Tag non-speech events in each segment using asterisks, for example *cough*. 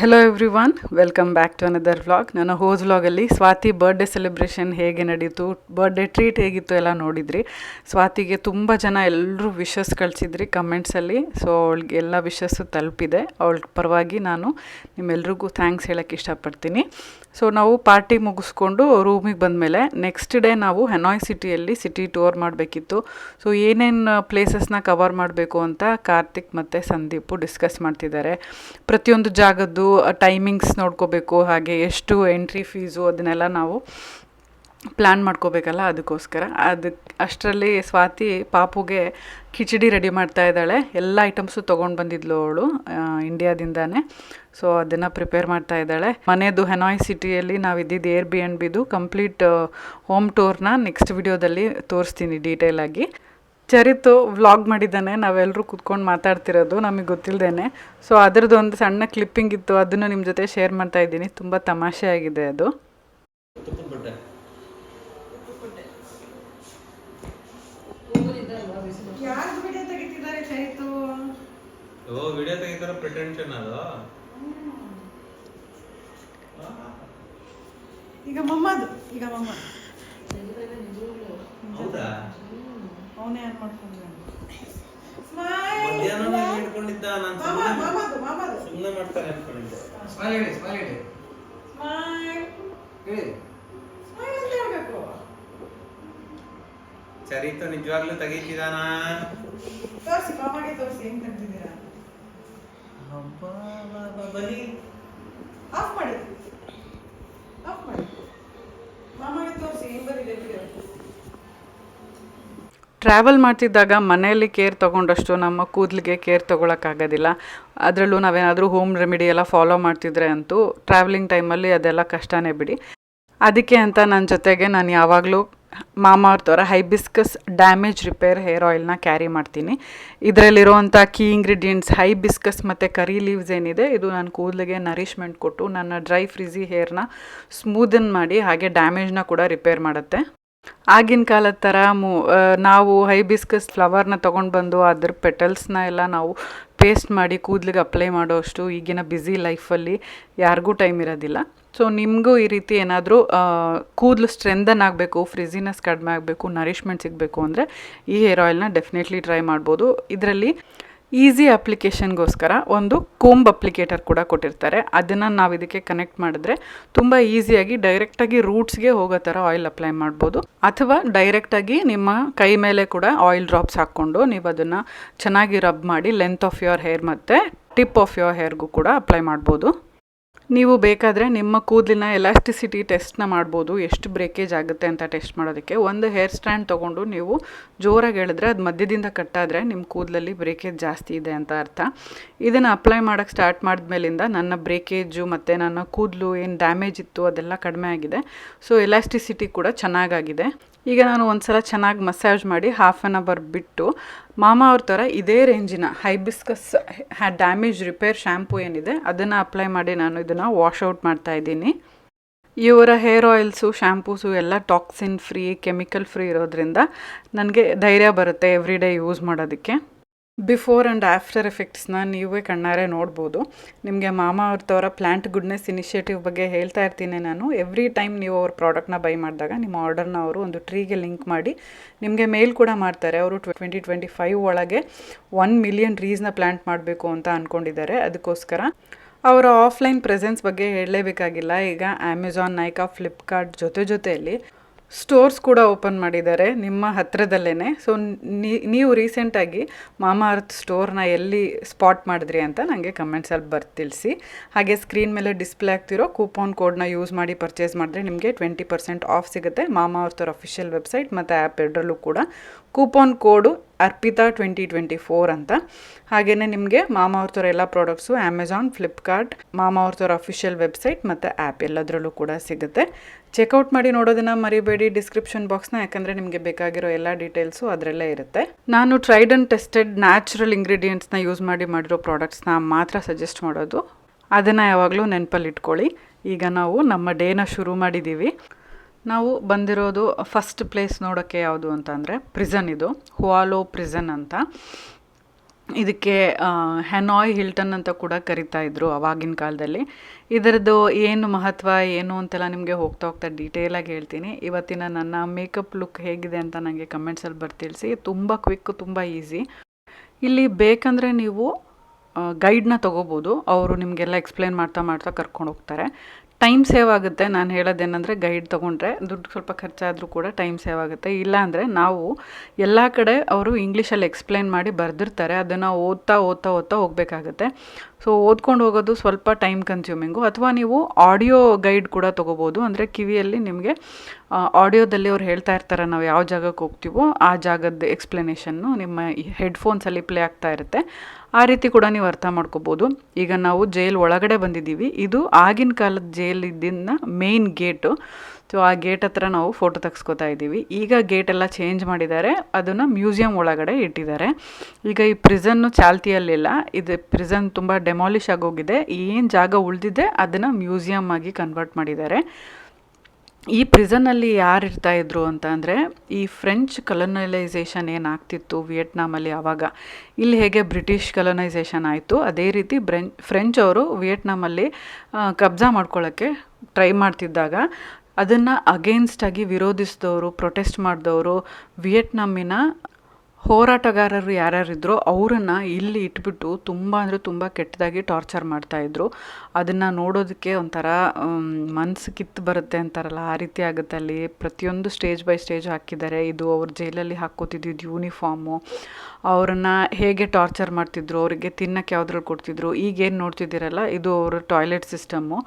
Hello everyone welcome back to another vlog ನನ್ನ ಹೋದ ವ್ಲಾಗಲ್ಲಿ ಸ್ವಾತಿ ಬರ್ಡೇ ಸೆಲೆಬ್ರೇಷನ್ ಹೇಗೆ ನಡೀತು ಬರ್ಡೇ ಟ್ರೀಟ್ ಹೇಗಿತ್ತು ಎಲ್ಲ ನೋಡಿದ್ರಿ. ಸ್ವಾತಿಗೆ ತುಂಬ ಜನ ಎಲ್ಲರೂ ವಿಶಸ್ ಕಳಿಸಿದ್ರಿ ಕಮೆಂಟ್ಸಲ್ಲಿ ಸೊ ಅವಳಿಗೆ ಎಲ್ಲ ವಿಶಸ್ಸು ತಲುಪಿದೆ. ಅವಳ ಪರವಾಗಿ ನಾನು ನಿಮ್ಮೆಲ್ರಿಗೂ ಥ್ಯಾಂಕ್ಸ್ ಹೇಳೋಕ್ಕೆ ಇಷ್ಟಪಡ್ತೀನಿ. ಸೊ ನಾವು ಪಾರ್ಟಿ ಮುಗಿಸ್ಕೊಂಡು ರೂಮಿಗೆ ಬಂದಮೇಲೆ ನೆಕ್ಸ್ಟ್ ಡೇ ನಾವು ಹೆನಾಯ್ ಸಿಟಿಯಲ್ಲಿ ಸಿಟಿ ಟೂರ್ ಮಾಡಬೇಕಿತ್ತು. ಸೊ ಏನೇನು ಪ್ಲೇಸಸ್ನ ಕವರ್ ಮಾಡಬೇಕು ಅಂತ ಕಾರ್ತಿಕ್ ಮತ್ತು ಸಂದೀಪು ಡಿಸ್ಕಸ್ ಮಾಡ್ತಿದ್ದಾರೆ. ಪ್ರತಿಯೊಂದು ಜಾಗದ್ದು ಟೈಮಿಂಗ್ಸ್ ನೋಡ್ಕೋಬೇಕು, ಹಾಗೆ ಎಷ್ಟು ಎಂಟ್ರಿ ಫೀಸು ಅದನ್ನೆಲ್ಲ ನಾವು ಪ್ಲ್ಯಾನ್ ಮಾಡ್ಕೋಬೇಕಲ್ಲ ಅದಕ್ಕೋಸ್ಕರ. ಅದು ಅಷ್ಟರಲ್ಲಿ ಸ್ವಾತಿ ಪಾಪುಗೆ ಕಿಚಡಿ ರೆಡಿ ಮಾಡ್ತಾ ಇದ್ದಾಳೆ. ಎಲ್ಲ ಐಟಮ್ಸು ತೊಗೊಂಡು ಬಂದಿದ್ಲು ಅವಳು ಇಂಡಿಯಾದಿಂದಾನೇ ಸೊ ಅದನ್ನು ಪ್ರಿಪೇರ್ ಮಾಡ್ತಾ ಇದ್ದಾಳೆ. ಮನೆಯದು ಹೆನಾಯ್ ಸಿಟಿಯಲ್ಲಿ ನಾವು ಇದ್ದಿದ್ದು air B and ಬಿದು complete home ಟೂರ್ನ ನೆಕ್ಸ್ಟ್ ವಿಡಿಯೋದಲ್ಲಿ ತೋರಿಸ್ತೀನಿ ಡೀಟೇಲಾಗಿ ಚರಿತು ವ್ಲಾಗ್ ಮಾಡಿದ್ದಾನೆ. ನಾವೆಲ್ಲರೂ ಕೂತ್ಕೊಂಡು ಮಾತಾಡ್ತಿರೋದು ನಮಗೆ ಗೊತ್ತಿಲ್ಲದೇನೆ ಸೊ ಅದರದ್ದು ಒಂದು ಸಣ್ಣ ಕ್ಲಿಪ್ಪಿಂಗ್ ಇತ್ತು. ಅದನ್ನು ನಿಮ್ಮ ಜೊತೆ ಶೇರ್ ಮಾಡ್ತಾ ಇದ್ದೀನಿ. ತುಂಬ ತಮಾಷೆ ಆಗಿದೆ ಅದು. ಈಗ ಮಮ್ಮದು ಈಗ ಮಮ್ಮ ಹೌದಾ? ಅವನೇ ಏನ್ ಮಾಡ್ಕೊಂಡ್ರೆ? ಮಧ್ಯಾಹ್ನ ಹಿಡ್ಕೊಂಡಿದ್ದ ನಾನು ಸುಮ್ಮನೆ ಮಾಮದು ಮಾಮದು ಸುಮ್ಮನೆ ಮಾಡ್ತಾನೆ ಅನ್ಕೊಂಡಿದ್ದೆ. ಸ್ಮೈಲ್ ಹೇಳಿ ಸ್ಮೈಲ್ ಹೇಳಿ. ಸ್ಮೈಲ್ ಹೇಳಿ. ಸ್ಮೈಲ್ ಅಂತ ಹೇಳ್ಬೇಕು. ಚರಿತು ನಿಜವಾಗ್ಲೂ ತೆಗಿತಿದಾನ ತೋರಿಸಿ ಮಾಮಗೆ ತೋರಿಸಿ ಹೆಂಗ್ ತೆಗ್ದಿದ್ದೀರಾ? ಬನ್ನಿ. ಆಫ್ ಮಾಡಿ. ಆಫ್ ಮಾಡಿ. ಮಾಮಗೆ ತೋರಿಸಿ ಹೆಂಗ್ ಬರೀ ಟ್ರಾವೆಲ್ ಮಾಡ್ತಿದ್ದಾಗ ಮನೆಯಲ್ಲಿ ಕೇರ್ ತೊಗೊಂಡಷ್ಟು ನಮ್ಮ ಕೂದಲಿಗೆ ಕೇರ್ ತೊಗೊಳಕ್ಕಾಗೋದಿಲ್ಲ. ಅದರಲ್ಲೂ ನಾವೇನಾದರೂ ಹೋಮ್ ರೆಮಿಡಿ ಎಲ್ಲ ಫಾಲೋ ಮಾಡ್ತಿದ್ರೆ ಅಂತೂ ಟ್ರಾವೆಲಿಂಗ್ ಟೈಮಲ್ಲಿ ಅದೆಲ್ಲ ಕಷ್ಟನೇ ಬಿಡಿ. ಅದಕ್ಕೆ ಅಂತ ನನ್ನ ಜೊತೆಗೆ ನಾನು ಯಾವಾಗಲೂ ಮಾಮ ಅವ್ರ ಥರ ಹೈಬಿಸ್ಕಸ್ ಡ್ಯಾಮೇಜ್ ರಿಪೇರ್ ಹೇರ್ ಆಯಿಲ್ನ ಕ್ಯಾರಿ ಮಾಡ್ತೀನಿ. ಇದರಲ್ಲಿರುವಂಥ ಕೀ ಇಂಗ್ರೀಡಿಯೆಂಟ್ಸ್ ಹೈಬಿಸ್ಕಸ್ ಮತ್ತು ಕರಿ ಲೀವ್ಸ್ ಏನಿದೆ, ಇದು ನನ್ನ ಕೂದಲಿಗೆ ನರಿಷ್ಮೆಂಟ್ ಕೊಟ್ಟು ನನ್ನ ಡ್ರೈ ಫ್ರಿಝಿ ಹೇರ್ನ ಸ್ಮೂದನ್ ಮಾಡಿ ಹಾಗೆ ಡ್ಯಾಮೇಜ್ನ ಕೂಡ ರಿಪೇರ್ ಮಾಡುತ್ತೆ. ಆಗಿನ ಕಾಲದ ಥರ ಮು ನಾವು ಹೈಬಿಸ್ಕಸ್ ಫ್ಲವರ್ನ ತೊಗೊಂಡು ಬಂದು ಅದ್ರ ಪೆಟಲ್ಸ್ನ ಎಲ್ಲ ನಾವು ಪೇಸ್ಟ್ ಮಾಡಿ ಕೂದಲಿಗೆ ಅಪ್ಲೈ ಮಾಡೋಷ್ಟು ಈಗಿನ ಬ್ಯುಸಿ ಲೈಫಲ್ಲಿ ಯಾರಿಗೂ ಟೈಮ್ ಇರೋದಿಲ್ಲ. ಸೊ, ನಿಮಗೂ ಈ ರೀತಿ ಏನಾದರೂ ಕೂದಲು ಸ್ಟ್ರೆಂದನ್ ಆಗಬೇಕು ಫ್ರಿಝಿನೆಸ್ ಕಡಿಮೆ ಆಗಬೇಕು, ನರಿಷ್ಮೆಂಟ್ ಸಿಗಬೇಕು ಅಂದರೆ ಈ ಹೇರ್ ಆಯಿಲ್ನ ಡೆಫಿನೆಟ್ಲಿ ಟ್ರೈ ಮಾಡ್ಬೋದು. ಇದರಲ್ಲಿ ಈಸಿ ಅಪ್ಲಿಕೇಶನ್ಗೋಸ್ಕರ ಒಂದು ಕೋಂಬ್ ಅಪ್ಲಿಕೇಟರ್ ಕೂಡ ಕೊಟ್ಟಿರ್ತಾರೆ. ಅದನ್ನು ನಾವು ಇದಕ್ಕೆ ಕನೆಕ್ಟ್ ಮಾಡಿದ್ರೆ ತುಂಬ ಈಸಿಯಾಗಿ ಡೈರೆಕ್ಟಾಗಿ ರೂಟ್ಸ್ಗೆ ಹೋಗೋ ಥರ ಆಯಿಲ್ ಅಪ್ಲೈ ಮಾಡ್ಬೋದು. ಅಥವಾ ಡೈರೆಕ್ಟಾಗಿ ನಿಮ್ಮ ಕೈ ಮೇಲೆ ಕೂಡ ಆಯಿಲ್ ಡ್ರಾಪ್ಸ್ ಹಾಕ್ಕೊಂಡು ನೀವು ಅದನ್ನು ಚೆನ್ನಾಗಿ ರಬ್ ಮಾಡಿ ಲೆಂತ್ ಆಫ್ ಯುವರ್ ಹೇರ್ ಮತ್ತು ಟಿಪ್ ಆಫ್ ಯುವರ್ ಹೇರ್ಗೂ ಕೂಡ ಅಪ್ಲೈ ಮಾಡ್ಬೋದು. ನೀವು ಬೇಕಾದರೆ ನಿಮ್ಮ ಕೂದಲಿನ ಎಲಾಸ್ಟಿಸಿಟಿ ಟೆಸ್ಟ್ನ ಮಾಡ್ಬೋದು. ಎಷ್ಟು ಬ್ರೇಕೇಜ್ ಆಗುತ್ತೆ ಅಂತ ಟೆಸ್ಟ್ ಮಾಡೋದಕ್ಕೆ. ಒಂದು ಹೇರ್ ಸ್ಟ್ಯಾಂಡ್ ತೊಗೊಂಡು ನೀವು ಜೋರಾಗಿ ಹೇಳಿದ್ರೆ ಅದು ಮಧ್ಯದಿಂದ ಕಟ್ಟಾದರೆ ನಿಮ್ಮ ಕೂದಲಲ್ಲಿ ಬ್ರೇಕೇಜ್ ಜಾಸ್ತಿ ಇದೆ ಅಂತ ಅರ್ಥ. ಇದನ್ನು ಅಪ್ಲೈ ಮಾಡೋಕ್ಕೆ ಸ್ಟಾರ್ಟ್ ಮಾಡಿದ್ಮೇಲಿಂದ ನನ್ನ ಬ್ರೇಕೇಜು ಮತ್ತು ನನ್ನ ಕೂದಲು ಏನು ಡ್ಯಾಮೇಜ್ ಇತ್ತು ಅದೆಲ್ಲ ಕಡಿಮೆ ಆಗಿದೆ. ಸೊ ಎಲಾಸ್ಟಿಸಿಟಿ ಕೂಡ ಚೆನ್ನಾಗಾಗಿದೆ. ಈಗ ನಾನು ಒಂದು ಸಲ ಚೆನ್ನಾಗಿ ಮಸಾಜ್ ಮಾಡಿ ಹಾಫ್ ಆನ್ ಅವರ್ ಬಿಟ್ಟು ಮಾಮ ಅವ್ರ ಥರ ಇದೇ ರೇಂಜಿನ ಹೈಬಿಸ್ಕಸ್ ಡ್ಯಾಮೇಜ್ ರಿಪೇರ್ ಶ್ಯಾಂಪು ಏನಿದೆ ಅದನ್ನು ಅಪ್ಲೈ ಮಾಡಿ ನಾನು ಇದನ್ನು ವಾಶ್ ಔಟ್ ಮಾಡ್ತಾ ಇದ್ದೀನಿ. ಇವರ ಹೇರ್ ಆಯಿಲ್ಸು ಶ್ಯಾಂಪೂಸು ಎಲ್ಲ ಟಾಕ್ಸಿನ್ ಫ್ರೀ ಕೆಮಿಕಲ್ ಫ್ರೀ ಇರೋದ್ರಿಂದ ನನಗೆ ಧೈರ್ಯ ಬರುತ್ತೆ ಎವ್ರಿ ಡೇ ಯೂಸ್ ಮಾಡೋದಕ್ಕೆ. ಬಿಫೋರ್ ಆ್ಯಂಡ್ ಆಫ್ಟರ್ ಎಫೆಕ್ಟ್ಸ್ನ ನೀವೇ ಕಣ್ಣಾರೆ ನೋಡ್ಬೋದು. ನಿಮಗೆ ಮಾಮ ಅವ್ರದವರ ಪ್ಲ್ಯಾಂಟ್ ಗುಡ್ನೆಸ್ ಇನಿಷಿಯೇಟಿವ್ ಬಗ್ಗೆ ಹೇಳ್ತಾ ಇರ್ತೀನಿ ನಾನು. ಎವ್ರಿ ಟೈಮ್ ನೀವು ಅವ್ರ ಪ್ರಾಡಕ್ಟ್ನ ಬೈ ಮಾಡಿದಾಗ ನಿಮ್ಮ ಆರ್ಡರ್ನ ಅವರು ಒಂದು ಟ್ರೀಗೆ ಲಿಂಕ್ ಮಾಡಿ, ನಿಮಗೆ ಮೇಲ್ ಕೂಡ ಮಾಡ್ತಾರೆ. ಅವರು ಟ್ವೆಂಟಿ ಟ್ವೆಂಟಿ ಫೈವ್ ಒಳಗೆ ಒನ್ ಮಿಲಿಯನ್ ಟ್ರೀಸ್ನ ಪ್ಲ್ಯಾಂಟ್ ಮಾಡಬೇಕು ಅಂತ ಅಂದ್ಕೊಂಡಿದ್ದಾರೆ ಅದಕ್ಕೋಸ್ಕರ ಅವರ ಆಫ್ಲೈನ್ ಪ್ರೆಸೆನ್ಸ್ ಬಗ್ಗೆ ಹೇಳಲೇಬೇಕಾಗಿಲ್ಲ. ಈಗ ಅಮೆಝಾನ್ ನೈಕಾ ಫ್ಲಿಪ್ಕಾರ್ಟ್ ಜೊತೆ ಜೊತೆಯಲ್ಲಿ ಸ್ಟೋರ್ಸ್ ಕೂಡ ಓಪನ್ ಮಾಡಿದ್ದಾರೆ ನಿಮ್ಮ ಹತ್ತಿರದಲ್ಲೇ ಸೊ ನೀವು ರೀಸೆಂಟಾಗಿ ಮಾಮಾ ಅರ್ತ್ ಸ್ಟೋರ್ನ ಎಲ್ಲಿ ಸ್ಪಾಟ್ ಮಾಡಿದ್ರಿ ಅಂತ ನನಗೆ ಕಮೆಂಟ್ಸಲ್ಲಿ ಬರ್ದು ತಿಳಿಸಿ. ಹಾಗೆ ಸ್ಕ್ರೀನ್ ಮೇಲೆ ಡಿಸ್ಪ್ಲೇ ಆಗ್ತಿರೋ ಕೂಪನ್ ಕೋಡ್ನ ಯೂಸ್ ಮಾಡಿ ಪರ್ಚೇಸ್ ಮಾಡಿದ್ರೆ ನಿಮಗೆ ಟ್ವೆಂಟಿ ಪರ್ಸೆಂಟ್ ಆಫ್ ಸಿಗುತ್ತೆ. ಮಾಮಾ ಅರ್ಥವ್ರ ಅಫಿಷಿಯಲ್ ವೆಬ್ಸೈಟ್ ಮತ್ತು ಆ್ಯಪ್ ಎರಡರಲ್ಲೂ ಕೂಡ coupon code Arpita twenty twenty four ಅಂತ. ಹಾಗೆಯೇ ನಿಮಗೆ ಮಾಮಾ ಎಲ್ಲ ಪ್ರಾಡಕ್ಟ್ಸು ಅಮೆಝಾನ್ ಫ್ಲಿಪ್ಕಾರ್ಟ್ ಮಾಮಾ ಅಫಿಷಿಯಲ್ ವೆಬ್ಸೈಟ್ ಮತ್ತು ಆ್ಯಪ್ ಎಲ್ಲದರಲ್ಲೂ ಕೂಡ ಸಿಗುತ್ತೆ. ಚೆಕ್ಔಟ್ ಮಾಡಿ ನೋಡೋದನ್ನು ಮರಿಬೇಡಿ ಡಿಸ್ಕ್ರಿಪ್ಷನ್ ಬಾಕ್ಸ್ನ ಯಾಕಂದರೆ ನಿಮಗೆ ಬೇಕಾಗಿರೋ ಎಲ್ಲ ಡೀಟೇಲ್ಸು ಅದರಲ್ಲೇ ಇರುತ್ತೆ. ನಾನು ಟ್ರೈಡ್ ಆ್ಯಂಡ್ ಟೆಸ್ಟೆಡ್ ನ್ಯಾಚುರಲ್ ಇಂಗ್ರೀಡಿಯೆಂಟ್ಸ್ನ ಯೂಸ್ ಮಾಡಿ ಮಾಡಿರೋ ಪ್ರಾಡಕ್ಟ್ಸ್ನ ಮಾತ್ರ ಸಜೆಸ್ಟ್ ಮಾಡೋದು. ಅದನ್ನು ಯಾವಾಗಲೂ ನೆನಪಲ್ಲಿ ಇಟ್ಕೊಳ್ಳಿ ಈಗ ನಾವು ನಮ್ಮ ಡೇನ ಶುರು ಮಾಡಿದ್ದೀವಿ ನಾವು ಬಂದಿರೋದು ಫಸ್ಟ್ ಪ್ಲೇಸ್ ನೋಡೋಕ್ಕೆ ಯಾವುದು ಅಂತ ಅಂದರೆ ಪ್ರಿಸನ್ ಇದು ಹುವಾಲೋ ಪ್ರಿಸನ್ ಅಂತ. ಇದಕ್ಕೆ ಹೆನಾಯ್ ಹಿಲ್ಟನ್ ಅಂತ ಕೂಡ ಕರಿತಾ ಇದ್ರು ಅವಾಗಿನ ಕಾಲದಲ್ಲಿ. ಇದರದ್ದು ಏನು ಮಹತ್ವ, ಏನು ಅಂತೆಲ್ಲ ನಿಮಗೆ ಹೋಗ್ತಾ ಹೋಗ್ತಾ ಡೀಟೇಲಾಗಿ ಹೇಳ್ತೀನಿ. ಇವತ್ತಿನ ನನ್ನ ಮೇಕಪ್ ಲುಕ್ ಹೇಗಿದೆ ಅಂತ ನನಗೆ ಕಮೆಂಟ್ಸಲ್ಲಿ ಬರ್ತಿಳಿಸಿ ತುಂಬ ಕ್ವಿಕ್ ತುಂಬ ಈಸಿ ಇಲ್ಲಿ ಬೇಕಂದರೆ ನೀವು ಗೈಡ್ನ ತೊಗೋಬೋದು. ಅವರು ನಿಮಗೆಲ್ಲ ಎಕ್ಸ್ಪ್ಲೇನ್ ಮಾಡ್ತಾ ಮಾಡ್ತಾ ಕರ್ಕೊಂಡು ಹೋಗ್ತಾರೆ. ಟೈಮ್ ಸೇವ್ ಆಗುತ್ತೆ. ನಾನು ಹೇಳೋದೇನೆಂದರೆ ಗೈಡ್ ತೊಗೊಂಡ್ರೆ ದುಡ್ಡು ಸ್ವಲ್ಪ ಖರ್ಚಾದರೂ ಕೂಡ ಟೈಮ್ ಸೇವ್ ಆಗುತ್ತೆ. ಇಲ್ಲಾಂದರೆ ನಾವು ಎಲ್ಲ ಕಡೆ ಅವರು ಇಂಗ್ಲೀಷಲ್ಲಿ ಎಕ್ಸ್ಪ್ಲೇನ್ ಮಾಡಿ ಬರೆದಿರ್ತಾರೆ. ಅದನ್ನು ಓದ್ತಾ ಓದ್ತಾ ಓದ್ತಾ ಹೋಗಬೇಕಾಗುತ್ತೆ. ಸೊ ಓದ್ಕೊಂಡು ಹೋಗೋದು ಸ್ವಲ್ಪ ಟೈಮ್ ಕನ್ಸ್ಯೂಮಿಂಗು ಅಥವಾ ನೀವು ಆಡಿಯೋ ಗೈಡ್ ಕೂಡ ತೊಗೋಬೋದು. ಅಂದರೆ ಕಿವಿಯಲ್ಲಿ ನಿಮಗೆ ಆಡಿಯೋದಲ್ಲಿ ಅವ್ರು ಹೇಳ್ತಾ ಇರ್ತಾರೆ ನಾವು ಯಾವ ಜಾಗಕ್ಕೆ ಹೋಗ್ತೀವೋ ಆ ಜಾಗದ ಎಕ್ಸ್ಪ್ಲನೇಷನ್ನು ನಿಮ್ಮ ಹೆಡ್ಫೋನ್ಸಲ್ಲಿ ಪ್ಲೇ ಆಗ್ತಾ ಇರುತ್ತೆ. ಆ ರೀತಿ ಕೂಡ ನೀವು ಅರ್ಥ ಮಾಡ್ಕೋಬೋದು. ಈಗ ನಾವು ಜೈಲ್ ಒಳಗಡೆ ಬಂದಿದ್ದೀವಿ. ಇದು ಆಗಿನ ಕಾಲದ ಜೈಲ್ ಇದ್ದಿನ ಮೇನ್ ಗೇಟು ಸೊ ಆ ಗೇಟ್ ಹತ್ರ ನಾವು ಫೋಟೋ ತೆಗೆಸ್ಕೋತಾ ಇದ್ದೀವಿ. ಈಗ ಗೇಟ್ ಎಲ್ಲ ಚೇಂಜ್ ಮಾಡಿದ್ದಾರೆ. ಅದನ್ನು ಮ್ಯೂಸಿಯಂ ಒಳಗಡೆ ಇಟ್ಟಿದ್ದಾರೆ. ಈಗ ಈ ಪ್ರಿಸನ್ನು ಚಾಲ್ತಿಯಲ್ಲಿಲ್ಲ. ಇದು ಪ್ರಿಸನ್ ತುಂಬ ಡೆಮಾಲಿಷ್ ಆಗೋಗಿದೆ. ಏನು ಜಾಗ ಉಳಿದಿದೆ ಅದನ್ನು ಮ್ಯೂಸಿಯಂ ಆಗಿ ಕನ್ವರ್ಟ್ ಮಾಡಿದ್ದಾರೆ. ಈ ಪ್ರಿಸನ್ನಲ್ಲಿ ಯಾರು ಇರ್ತಾ ಇದ್ರು ಅಂತ ಅಂದರೆ, ಈ ಫ್ರೆಂಚ್ ಕಲನಲೈಸೇಷನ್ ಏನಾಗ್ತಿತ್ತು ವಿಯೆಟ್ನಾಮಲ್ಲಿ ಆವಾಗ ಇಲ್ಲಿ ಹೇಗೆ ಬ್ರಿಟಿಷ್ ಕಲನೈಸೇಷನ್ ಆಯಿತು? ಅದೇ ರೀತಿ ಬ್ರೆಂಚ್ ಫ್ರೆಂಚ್ ಅವರು ವಿಯೆಟ್ನಾಮಲ್ಲಿ ಕಬ್ಜಾ ಮಾಡ್ಕೊಳ್ಳೋಕ್ಕೆ ಟ್ರೈ ಮಾಡ್ತಿದ್ದಾಗ ಅದನ್ನು ಅಗೇನ್ಸ್ಟಾಗಿ ವಿರೋಧಿಸಿದವರು ಪ್ರೊಟೆಸ್ಟ್ ಮಾಡಿದವರು ವಿಯೆಟ್ನಾಮಿನ ಹೋರಾಟಗಾರರು ಯಾರ್ಯಾರಿದ್ದರೋ ಅವರನ್ನು ಇಲ್ಲಿ ಇಟ್ಬಿಟ್ಟು ತುಂಬ ಅಂದರೆ ತುಂಬ ಕೆಟ್ಟದಾಗಿ ಟಾರ್ಚರ್ ಮಾಡ್ತಾಯಿದ್ರು ಅದನ್ನು ನೋಡೋದಕ್ಕೆ ಒಂಥರ ಮನಸ್ಸು ಕಿತ್ತು ಬರುತ್ತೆ ಅಂತಾರಲ್ಲ, ಆ ರೀತಿ ಆಗುತ್ತೆ ಅಲ್ಲಿ. ಪ್ರತಿಯೊಂದು ಸ್ಟೇಜ್ ಬೈ ಸ್ಟೇಜ್ ಹಾಕಿದ್ದಾರೆ. ಇದು ಅವ್ರ ಜೈಲಲ್ಲಿ ಹಾಕ್ಕೋತಿದ್ದಿದ್ದು ಯೂನಿಫಾರ್ಮು. ಅವರನ್ನು ಹೇಗೆ ಟಾರ್ಚರ್ ಮಾಡ್ತಿದ್ರು, ಅವರಿಗೆ ತಿನ್ನಕ್ಕೆ ಯಾವುದ್ರಲ್ಲಿ ಕೊಡ್ತಿದ್ರು, ಈಗೇನು ನೋಡ್ತಿದ್ದೀರಲ್ಲ, ಇದು ಅವರ ಟಾಯ್ಲೆಟ್ ಸಿಸ್ಟಮ್ಮು.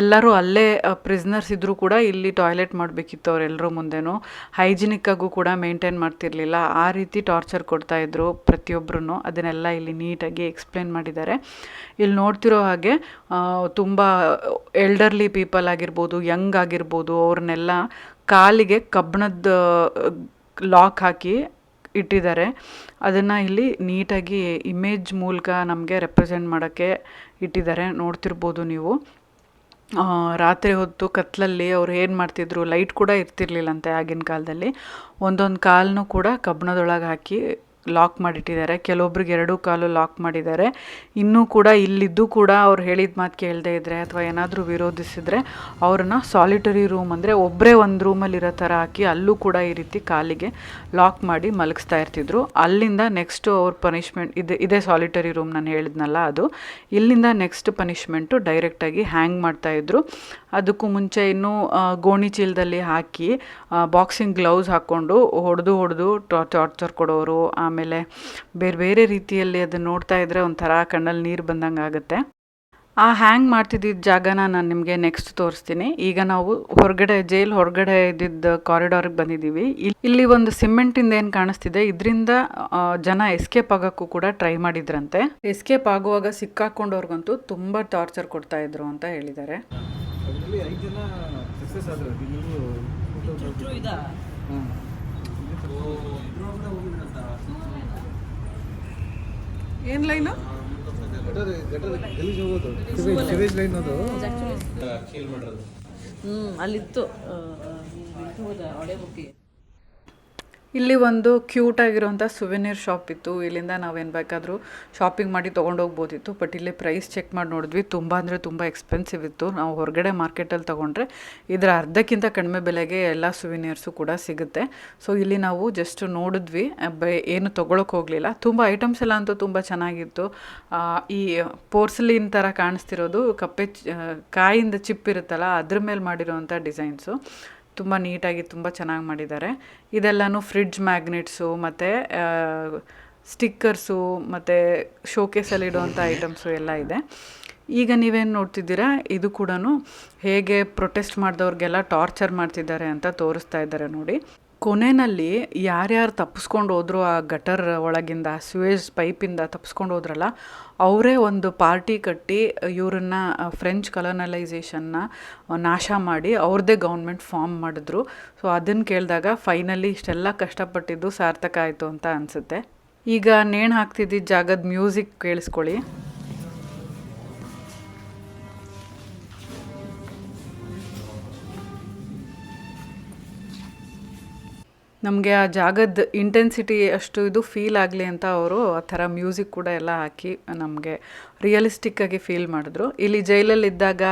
ಎಲ್ಲರೂ ಅಲ್ಲೇ ಪ್ರಿಸ್ನರ್ಸ್ ಇದ್ದರೂ ಕೂಡ ಇಲ್ಲಿ ಟಾಯ್ಲೆಟ್ ಮಾಡಬೇಕಿತ್ತು ಅವರೆಲ್ಲರೂ ಮುಂದೆನೂ. ಹೈಜಿನಿಕ್ಕಾಗೂ ಕೂಡ ಮೇಂಟೈನ್ ಮಾಡ್ತಿರ್ಲಿಲ್ಲ. ಆ ರೀತಿ ಟಾರ್ಚರ್ ಕೊಡ್ತಾಯಿದ್ರು ಪ್ರತಿಯೊಬ್ಬರೂ ಅದನ್ನೆಲ್ಲ ಇಲ್ಲಿ ನೀಟಾಗಿ ಎಕ್ಸ್ಪ್ಲೇನ್ ಮಾಡಿದ್ದಾರೆ. ಇಲ್ಲಿ ನೋಡ್ತಿರೋ ಹಾಗೆ ತುಂಬ ಎಲ್ಡರ್ಲಿ ಪೀಪಲ್ ಆಗಿರ್ಬೋದು, ಯಂಗ್ ಆಗಿರ್ಬೋದು, ಅವ್ರನ್ನೆಲ್ಲ ಕಾಲಿಗೆ ಕಬ್ಬಣದ ಲಾಕ್ ಹಾಕಿ ಇಟ್ಟಿದ್ದಾರೆ. ಅದನ್ನು ಇಲ್ಲಿ ನೀಟಾಗಿ ಇಮೇಜ್ ಮೂಲಕ ನಮಗೆ ರೆಪ್ರೆಸೆಂಟ್ ಮಾಡೋಕ್ಕೆ ಇಟ್ಟಿದ್ದಾರೆ. ನೋಡ್ತಿರ್ಬೋದು ನೀವು. ರಾತ್ರಿ ಹೊತ್ತು ಕತ್ತಲಲ್ಲಿ ಅವ್ರು ಏನು ಮಾಡ್ತಿದ್ರು? ಲೈಟ್ ಕೂಡ ಇರ್ತಿರ್ಲಿಲ್ಲಂತೆ ಆಗಿನ ಕಾಲದಲ್ಲಿ. ಒಂದೊಂದು ಕಾಲನ್ನೂ ಕೂಡ ಕಬ್ಬಿಣದೊಳಗೆ ಹಾಕಿ ಲಾಕ್ ಮಾಡಿಟ್ಟಿದ್ದಾರೆ. ಕೆಲವೊಬ್ರಿಗೆ ಎರಡೂ ಕಾಲು ಲಾಕ್ ಮಾಡಿದ್ದಾರೆ. ಇನ್ನೂ ಕೂಡ ಇಲ್ಲಿದ್ದು ಕೂಡ ಅವ್ರು ಹೇಳಿದ ಮಾತು ಕೇಳದೇ ಇದ್ದರೆ ಅಥವಾ ಏನಾದರೂ ವಿರೋಧಿಸಿದರೆ ಅವ್ರನ್ನ ಸಾಲಿಟರಿ ರೂಮ್ ಅಂದರೆ ಒಬ್ಬರೇ ಒಂದು ರೂಮಲ್ಲಿ ಇರೋ ಥರ ಹಾಕಿ ಅಲ್ಲೂ ಕೂಡ ಈ ರೀತಿ ಕಾಲಿಗೆ ಲಾಕ್ ಮಾಡಿ ಮಲಗಿಸ್ತಾ ಇರ್ತಿದ್ರು. ಅಲ್ಲಿಂದ ನೆಕ್ಸ್ಟು ಅವ್ರ ಪನಿಷ್ಮೆಂಟ್ ಇದೆ, ಇದೇ ಸಾಲಿಟರಿ ರೂಮ್ ನಾನು ಹೇಳಿದ್ನಲ್ಲ ಅದು. ಇಲ್ಲಿಂದ ನೆಕ್ಸ್ಟ್ ಪನಿಷ್ಮೆಂಟು ಡೈರೆಕ್ಟಾಗಿ ಹ್ಯಾಂಗ್ ಮಾಡ್ತಾಯಿದ್ರು ಅದಕ್ಕೂ ಮುಂಚೆ ಇನ್ನೂ ಗೋಣಿ ಚೀಲದಲ್ಲಿ ಹಾಕಿ ಬಾಕ್ಸಿಂಗ್ ಗ್ಲೌಸ್ ಹಾಕ್ಕೊಂಡು ಹೊಡೆದು ಹೊಡೆದು ಟಾರ್ಚರ್ ಕೊಡೋರು, ಆಮೇಲೆ ಬೇರೆ ಬೇರೆ ರೀತಿಯಲ್ಲಿ ಅದನ್ನು ನೋಡ್ತಾ ಇದ್ದರೆ ಒಂಥರ ಕಣ್ಣಲ್ಲಿ ನೀರು ಬಂದಂಗೆ ಆಗುತ್ತೆ ಆ ಹ್ಯಾಂಗ್ ಮಾಡ್ತಿದ್ದಿದ್ದ ಜಾಗನ ನಾನು ನಿಮಗೆ ನೆಕ್ಸ್ಟ್ ತೋರಿಸ್ತೀನಿ. ಈಗ ನಾವು ಹೊರಗಡೆ ಜೈಲ್ ಹೊರಗಡೆ ಇದ್ದಿದ್ದ ಕಾರಿಡಾರ್ಗೆ ಬಂದಿದ್ದೀವಿ. ಇಲ್- ಇಲ್ಲಿ ಒಂದು ಸಿಮೆಂಟಿಂದ ಏನು ಕಾಣಿಸ್ತಿದೆ ಇದರಿಂದ ಜನ ಎಸ್ಕೇಪ್ ಆಗೋಕ್ಕೂ ಕೂಡ ಟ್ರೈ ಮಾಡಿದ್ರಂತೆ. ಎಸ್ಕೇಪ್ ಆಗುವಾಗ ಸಿಕ್ಕಾಕೊಂಡವ್ರಿಗಂತೂ ತುಂಬ ಟಾರ್ಚರ್ ಕೊಡ್ತಾ ಇದ್ರು ಅಂತ ಹೇಳಿದ್ದಾರೆ. ಏನು ಐದು ಜನ ಸಕ್ಸಸ್ ಆದರು. ಏನ್ ಲೈನು ಹ್ಞೂ ಅಲ್ಲಿತ್ತು. ಹೋದ ಒಡೆ ಬುಕ್ಕಿ ಇಲ್ಲಿ ಒಂದು ಕ್ಯೂಟ್ ಆಗಿರುವಂಥ ಸುವೆನೀರ್ ಶಾಪ್ ಇತ್ತು. ಇಲ್ಲಿಂದ ನಾವೇನು ಬೇಕಾದರೂ ಶಾಪಿಂಗ್ ಮಾಡಿ ತೊಗೊಂಡೋಗ್ಬೋದಿತ್ತು ಬಟ್ ಇಲ್ಲಿ ಪ್ರೈಸ್ ಚೆಕ್ ಮಾಡಿ ನೋಡಿದ್ವಿ. ತುಂಬ ಅಂದರೆ ತುಂಬ ಎಕ್ಸ್ಪೆನ್ಸಿವ್ ಇತ್ತು. ನಾವು ಹೊರಗಡೆ ಮಾರ್ಕೆಟಲ್ಲಿ ತೊಗೊಂಡ್ರೆ ಇದರ ಅರ್ಧಕ್ಕಿಂತ ಕಡಿಮೆ ಬೆಲೆಗೆ ಎಲ್ಲ ಸುವಿನಿಯರ್ಸು ಕೂಡ ಸಿಗುತ್ತೆ. ಸೊ ಇಲ್ಲಿ ನಾವು ಜಸ್ಟ್ ನೋಡಿದ್ವಿ. ಏನು ತೊಗೊಳಕ್ಕೆ ಹೋಗಲಿಲ್ಲ. ತುಂಬ ಐಟಮ್ಸ್ ಎಲ್ಲ ಅಂತೂ ತುಂಬ ಚೆನ್ನಾಗಿತ್ತು. ಈ ಪೋರ್ಸಲಿನ್ ಥರ ಕಾಣಿಸ್ತಿರೋದು ಕಪ್ಪೆ ಕಾಯಿಂದ ಚಿಪ್ ಇರುತ್ತಲ್ಲ, ಅದ್ರ ಮೇಲೆ ಮಾಡಿರೋವಂಥ ಡಿಸೈನ್ಸು ತುಂಬ ನೀಟಾಗಿ ತುಂಬ ಚೆನ್ನಾಗಿ ಮಾಡಿದ್ದಾರೆ. ಇದೆಲ್ಲನೂ ಫ್ರಿಡ್ಜ್ ಮ್ಯಾಗ್ನೆಟ್ಸು ಮತ್ತು ಸ್ಟಿಕ್ಕರ್ಸು ಮತ್ತು ಶೋಕೇಸಲ್ಲಿ ಇಡುವಂಥ ಐಟಮ್ಸು ಎಲ್ಲ ಇದೆ. ಈಗ ನೀವೇನು ನೋಡ್ತಿದ್ದೀರಾ? ಇದು ಕೂಡ ಹೇಗೆ ಪ್ರೊಟೆಸ್ಟ್ ಮಾಡಿದವ್ರಿಗೆಲ್ಲ ಟಾರ್ಚರ್ ಮಾಡ್ತಿದ್ದಾರೆ ಅಂತ ತೋರಿಸ್ತಾ ಇದ್ದಾರೆ ನೋಡಿ. ಕೊನೆಯಲ್ಲಿ ಯಾರ್ಯಾರು ತಪ್ಪಿಸ್ಕೊಂಡು ಹೋದ್ರು ಆ ಗಟರ್ ಒಳಗಿಂದ ಸ್ವೇಜ್ ಪೈಪಿಂದ ತಪ್ಪಿಸ್ಕೊಂಡು ಹೋದ್ರಲ್ಲ ಅವರೇ ಒಂದು ಪಾರ್ಟಿ ಕಟ್ಟಿ ಇವರನ್ನ ಫ್ರೆಂಚ್ ಕಲನಲೈಸೇಷನ್ನ ನಾಶ ಮಾಡಿ ಅವ್ರದ್ದೇ ಗೌರ್ಮೆಂಟ್ ಫಾರ್ಮ್ ಮಾಡಿದ್ರು. ಸೊ ಅದನ್ನು ಕೇಳಿದಾಗ ಫೈನಲಿ ಇಷ್ಟೆಲ್ಲ ಕಷ್ಟಪಟ್ಟಿದ್ದು ಸಾರ್ಥಕ ಆಯಿತು ಅಂತ ಅನಿಸುತ್ತೆ. ಈಗ ನೇಣು ಹಾಕ್ತಿದ್ದಿದ್ದ ಜಾಗದ ಮ್ಯೂಸಿಕ್ ಕೇಳಿಸ್ಕೊಳ್ಳಿ. ನಮಗೆ ಆ ಜಾಗದ ಇಂಟೆನ್ಸಿಟಿ ಅಷ್ಟು ಇದು ಫೀಲ್ ಆಗಲಿ ಅಂತ ಅವರು ಆ ಥರ ಮ್ಯೂಸಿಕ್ ಕೂಡ ಎಲ್ಲ ಹಾಕಿ ನಮಗೆ ರಿಯಲಿಸ್ಟಿಕ್ಕಾಗಿ ಫೀಲ್ ಮಾಡಿದ್ರು. ಇಲ್ಲಿ ಜೈಲಲ್ಲಿದ್ದಾಗ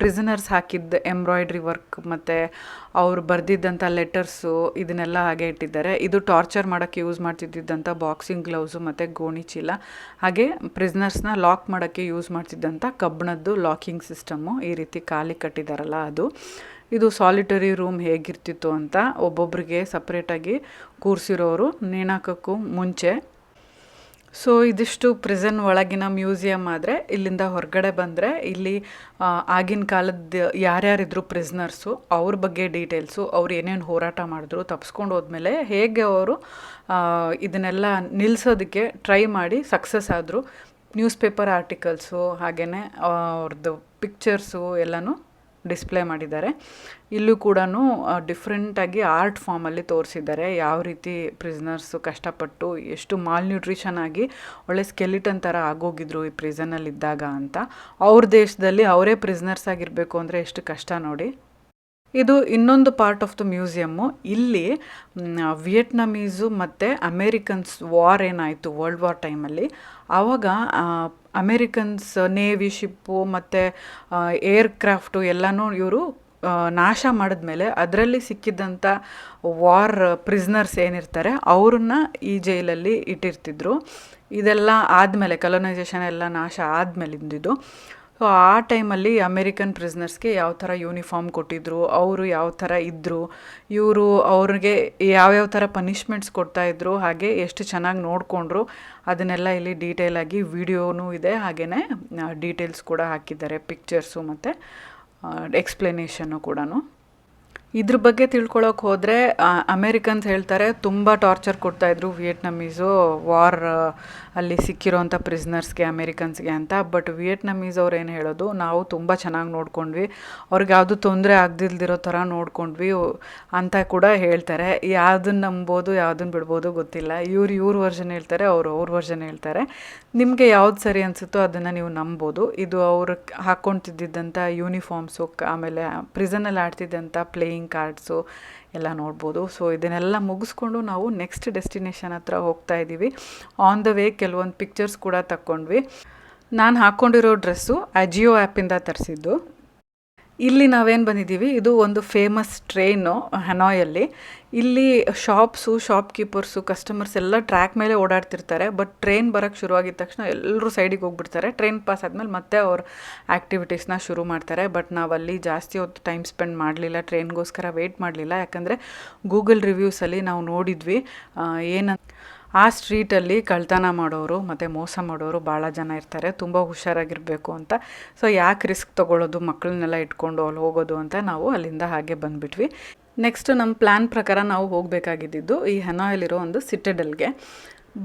ಪ್ರಿಸನರ್ಸ್ ಹಾಕಿದ್ದ ಎಂಬ್ರಾಯ್ಡ್ರಿ ವರ್ಕ್ ಮತ್ತು ಅವ್ರು ಬರೆದಿದ್ದಂಥ ಲೆಟರ್ಸು ಇದನ್ನೆಲ್ಲ ಹಾಗೆ ಇಟ್ಟಿದ್ದಾರೆ. ಇದು ಟಾರ್ಚರ್ ಮಾಡೋಕ್ಕೆ ಯೂಸ್ ಮಾಡ್ತಿದ್ದಂಥ ಬಾಕ್ಸಿಂಗ್ ಗ್ಲೌಸು ಮತ್ತು ಗೋಣಿ ಚೀಲ. ಹಾಗೆ ಪ್ರಿಸ್ನರ್ಸ್ನ ಲಾಕ್ ಮಾಡೋಕ್ಕೆ ಯೂಸ್ ಮಾಡ್ತಿದ್ದಂಥ ಕಬ್ಬಣದ್ದು ಲಾಕಿಂಗ್ ಸಿಸ್ಟಮ್ಮು ಈ ರೀತಿ ಖಾಲಿ ಕಟ್ಟಿದಾರಲ್ಲ ಅದು. ಇದು ಸಾಲಿಟರಿ ರೂಮ್ ಹೇಗಿರ್ತಿತ್ತು ಅಂತ ಒಬ್ಬೊಬ್ಬರಿಗೆ ಸಪ್ರೇಟಾಗಿ ಕೂರಿಸಿರೋರು ನೇಣಾಕಕ್ಕೂ ಮುಂಚೆ. ಸೊ ಇದಿಷ್ಟು ಪ್ರಿಸನ್ ಒಳಗಿನ ಮ್ಯೂಸಿಯಂ ಆದರೆ ಇಲ್ಲಿಂದ ಹೊರಗಡೆ ಬಂದರೆ ಇಲ್ಲಿ ಆಗಿನ ಕಾಲದ ಯಾರ್ಯಾರಿದ್ರು ಪ್ರಿಸ್ನರ್ಸು ಅವ್ರ ಬಗ್ಗೆ ಡೀಟೇಲ್ಸು ಅವ್ರು ಏನೇನು ಹೋರಾಟ ಮಾಡಿದ್ರು ತಪ್ಸ್ಕೊಂಡು ಹೋದ್ಮೇಲೆ ಹೇಗೆ ಅವರು ಇದನ್ನೆಲ್ಲ ನಿಲ್ಲಿಸೋದಕ್ಕೆ ಟ್ರೈ ಮಾಡಿ ಸಕ್ಸಸ್ ಆದರು. ನ್ಯೂಸ್ ಪೇಪರ್ ಆರ್ಟಿಕಲ್ಸು ಹಾಗೆಯೇ ಅವ್ರದ್ದು ಪಿಕ್ಚರ್ಸು ಎಲ್ಲನೂ ಡಿಸ್ಪ್ಲೇ ಮಾಡಿದ್ದಾರೆ. ಇಲ್ಲೂ ಕೂಡ ಡಿಫ್ರೆಂಟಾಗಿ ಆರ್ಟ್ ಫಾರ್ಮಲ್ಲಿ ತೋರಿಸಿದ್ದಾರೆ. ಯಾವ ರೀತಿ ಪ್ರಿಸ್ನರ್ಸು ಕಷ್ಟಪಟ್ಟು ಎಷ್ಟು ಮಾಲ್ ನ್ಯೂಟ್ರಿಷನ್ ಆಗಿ ಒಳ್ಳೆ ಸ್ಕೆಲಿಟನ್ ಥರ ಆಗೋಗಿದ್ರು ಈ ಪ್ರಿಸನಲ್ಲಿದ್ದಾಗ ಅಂತ. ಅವ್ರ ದೇಶದಲ್ಲಿ ಅವರೇ ಪ್ರಿಸ್ನರ್ಸ್ ಆಗಿರಬೇಕು ಅಂದರೆ ಎಷ್ಟು ಕಷ್ಟ ನೋಡಿ. ಇದು ಇನ್ನೊಂದು ಪಾರ್ಟ್ ಆಫ್ ದ ಮ್ಯೂಸಿಯಮ್ಮು ಇಲ್ಲಿ ವಿಯೆಟ್ನಮೀಸು ಮತ್ತು ಅಮೇರಿಕನ್ಸ್ ವಾರ್ ಏನಾಯಿತು ವರ್ಲ್ಡ್ ವಾರ್ ಟೈಮಲ್ಲಿ ಆವಾಗ ಅಮೇರಿಕನ್ಸ್ ನೇವಿ ಶಿಪ್ಪು ಮತ್ತು ಏರ್ ಕ್ರಾಫ್ಟು ಎಲ್ಲನೂ ಇವರು ನಾಶ ಮಾಡಿದ್ಮೇಲೆ ಅದರಲ್ಲಿ ಸಿಕ್ಕಿದ್ದಂಥ ವಾರ್ ಪ್ರಿಸ್ನರ್ಸ್ ಏನಿರ್ತಾರೆ, ಅವ್ರನ್ನ ಈ ಜೈಲಲ್ಲಿ ಇಟ್ಟಿರ್ತಿದ್ರು. ಇದೆಲ್ಲ ಆದಮೇಲೆ ಕಲೋನೈಸೇಷನ್ ಎಲ್ಲ ನಾಶ ಆದಮೇಲೆ ಆದಮೇಲಿಂದಿದ್ದು. ಸೊ ಆ ಟೈಮಲ್ಲಿ ಅಮೇರಿಕನ್ ಪ್ರಿಸ್ನರ್ಸ್ಗೆ ಯಾವ ಥರ ಯೂನಿಫಾರ್ಮ್ ಕೊಟ್ಟಿದ್ರು, ಅವರು ಯಾವ ಥರ ಇದ್ದರು ಇವರು ಅವ್ರಿಗೆ ಯಾವ್ಯಾವ ಥರ ಪನಿಷ್ಮೆಂಟ್ಸ್ ಕೊಡ್ತಾಯಿದ್ರು ಹಾಗೆ ಎಷ್ಟು ಚೆನ್ನಾಗಿ ನೋಡಿಕೊಂಡ್ರು, ಅದನ್ನೆಲ್ಲ ಇಲ್ಲಿ ಡೀಟೇಲಾಗಿ ವಿಡಿಯೋನೂ ಇದೆ ಹಾಗೆಯೇ ಡೀಟೇಲ್ಸ್ ಕೂಡ ಹಾಕಿದ್ದಾರೆ ಪಿಕ್ಚರ್ಸು ಮತ್ತು ಎಕ್ಸ್ಪ್ಲನೇಷನ್ನು ಕೂಡ ಇದ್ರ ಬಗ್ಗೆ ತಿಳ್ಕೊಳ್ಳೋಕೆ ಹೋದರೆ ಅಮೇರಿಕನ್ಸ್ ಹೇಳ್ತಾರೆ, ತುಂಬ ಟಾರ್ಚರ್ ಕೊಡ್ತಾಯಿದ್ರು ವಿಯೆಟ್ನಮೀಸು ವಾರ್ ಅಲ್ಲಿ ಸಿಕ್ಕಿರೋಂಥ ಪ್ರಿಸ್ನರ್ಸ್ಗೆ ಅಮೇರಿಕನ್ಸ್ಗೆ ಅಂತ. ಬಟ್ ವಿಯೆಟ್ನಮೀಸ್ ಅವ್ರು ಏನು ಹೇಳೋದು, ನಾವು ತುಂಬ ಚೆನ್ನಾಗಿ ನೋಡ್ಕೊಂಡ್ವಿ. ಅವ್ರಿಗೆ ಯಾವುದು ತೊಂದರೆ ಆಗದಿಲ್ದಿರೋ ಥರ ನೋಡ್ಕೊಂಡ್ವಿ. ಅಂತ ಕೂಡ ಹೇಳ್ತಾರೆ. ಯಾವುದನ್ನ ನಂಬೋದು ಯಾವುದನ್ನ ಬಿಡ್ಬೋದು ಗೊತ್ತಿಲ್ಲ. ಇವ್ರು ಇವ್ರ ವರ್ಷನ್ ಹೇಳ್ತಾರೆ, ಅವ್ರು ಅವ್ರ ವರ್ಷನ್ ಹೇಳ್ತಾರೆ. ನಿಮಗೆ ಯಾವ್ದು ಸರಿ ಅನಿಸುತ್ತೋ ಅದನ್ನು ನೀವು ನಂಬೋದು. ಇದು ಅವ್ರು ಹಾಕ್ಕೊಂತಿದ್ದಂಥ ಯೂನಿಫಾರ್ಮ್ಸು ಆಮೇಲೆ ಪ್ರಿಸನಲ್ಲಿ ಆಡ್ತಿದ್ದಂಥ ಪ್ಲೇಯಿಂಗ್ ಕಾರ್ಡ್ಸು ಎಲ್ಲ ನೋಡ್ಬೋದು. ಸೊ, ಇದನ್ನೆಲ್ಲ ಮುಗಿಸ್ಕೊಂಡು ನಾವು ನೆಕ್ಸ್ಟ್ ಡೆಸ್ಟಿನೇಷನ್ ಹತ್ರ ಹೋಗ್ತಾ ಇದ್ದೀವಿ. ಆನ್ ದ ವೇ ಕೆಲವೊಂದು ಪಿಕ್ಚರ್ಸ್ ಕೂಡ ತಕ್ಕೊಂಡ್ವಿ. ನಾನು ಹಾಕ್ಕೊಂಡಿರೋ ಡ್ರೆಸ್ಸು ಅಜಿಯೋ ಆ್ಯಪಿಂದ ತರಿಸಿದ್ದು. ಇಲ್ಲಿ ನಾವೇನು ಬಂದಿದ್ದೀವಿ? ಇದು ಒಂದು ಫೇಮಸ್ ಟ್ರೈನು ಹನಾಯಲ್ಲಿ. ಇಲ್ಲಿ ಶಾಪ್ಸು ಶಾಪ್ ಕೀಪರ್ಸು ಕಸ್ಟಮರ್ಸ್ ಎಲ್ಲ ಟ್ರ್ಯಾಕ್ ಮೇಲೆ ಓಡಾಡ್ತಿರ್ತಾರೆ. ಬಟ್ ಟ್ರೈನ್ ಬರೋಕ್ಕೆ ಶುರುವಾಗಿದ ತಕ್ಷಣ ಎಲ್ಲರೂ ಸೈಡಿಗೆ ಹೋಗ್ಬಿಡ್ತಾರೆ. ಟ್ರೈನ್ ಪಾಸ್ ಆದಮೇಲೆ ಮತ್ತೆ ಅವ್ರ ಆ್ಯಕ್ಟಿವಿಟೀಸ್ನ ಶುರು ಮಾಡ್ತಾರೆ. ಬಟ್ ನಾವಲ್ಲಿ ಜಾಸ್ತಿ ಹೊತ್ತು ಟೈಮ್ ಸ್ಪೆಂಡ್ ಮಾಡಲಿಲ್ಲ ಟ್ರೈನ್ಗೋಸ್ಕರ ವೆಯ್ಟ್ ಮಾಡಲಿಲ್ಲ. ಯಾಕಂದರೆ ಗೂಗಲ್ ರಿವ್ಯೂಸಲ್ಲಿ ನಾವು ನೋಡಿದ್ವಿ. ಏನು ಆ ಸ್ಟ್ರೀಟಲ್ಲಿ ಕಳ್ತನ ಮಾಡೋರು ಮತ್ತು ಮೋಸ ಮಾಡೋರು ಭಾಳ ಜನ ಇರ್ತಾರೆ. ತುಂಬ ಹುಷಾರಾಗಿರಬೇಕು ಅಂತ. ಸೊ ಯಾಕೆ ರಿಸ್ಕ್ ತೊಗೊಳ್ಳೋದು, ಮಕ್ಕಳನ್ನೆಲ್ಲ ಇಟ್ಕೊಂಡು ಅಲ್ಲಿ ಹೋಗೋದು ಅಂತ ನಾವು ಅಲ್ಲಿಂದ ಹಾಗೆ ಬಂದುಬಿಟ್ವಿ. ನೆಕ್ಸ್ಟ್ ನಮ್ಮ ಪ್ಲ್ಯಾನ್ ಪ್ರಕಾರ ನಾವು ಹೋಗಬೇಕಾಗಿದ್ದು ಈ ಹೆನಾಯಲ್ಲಿರೋ ಒಂದು ಸಿಟೆಡಲ್ಗೆ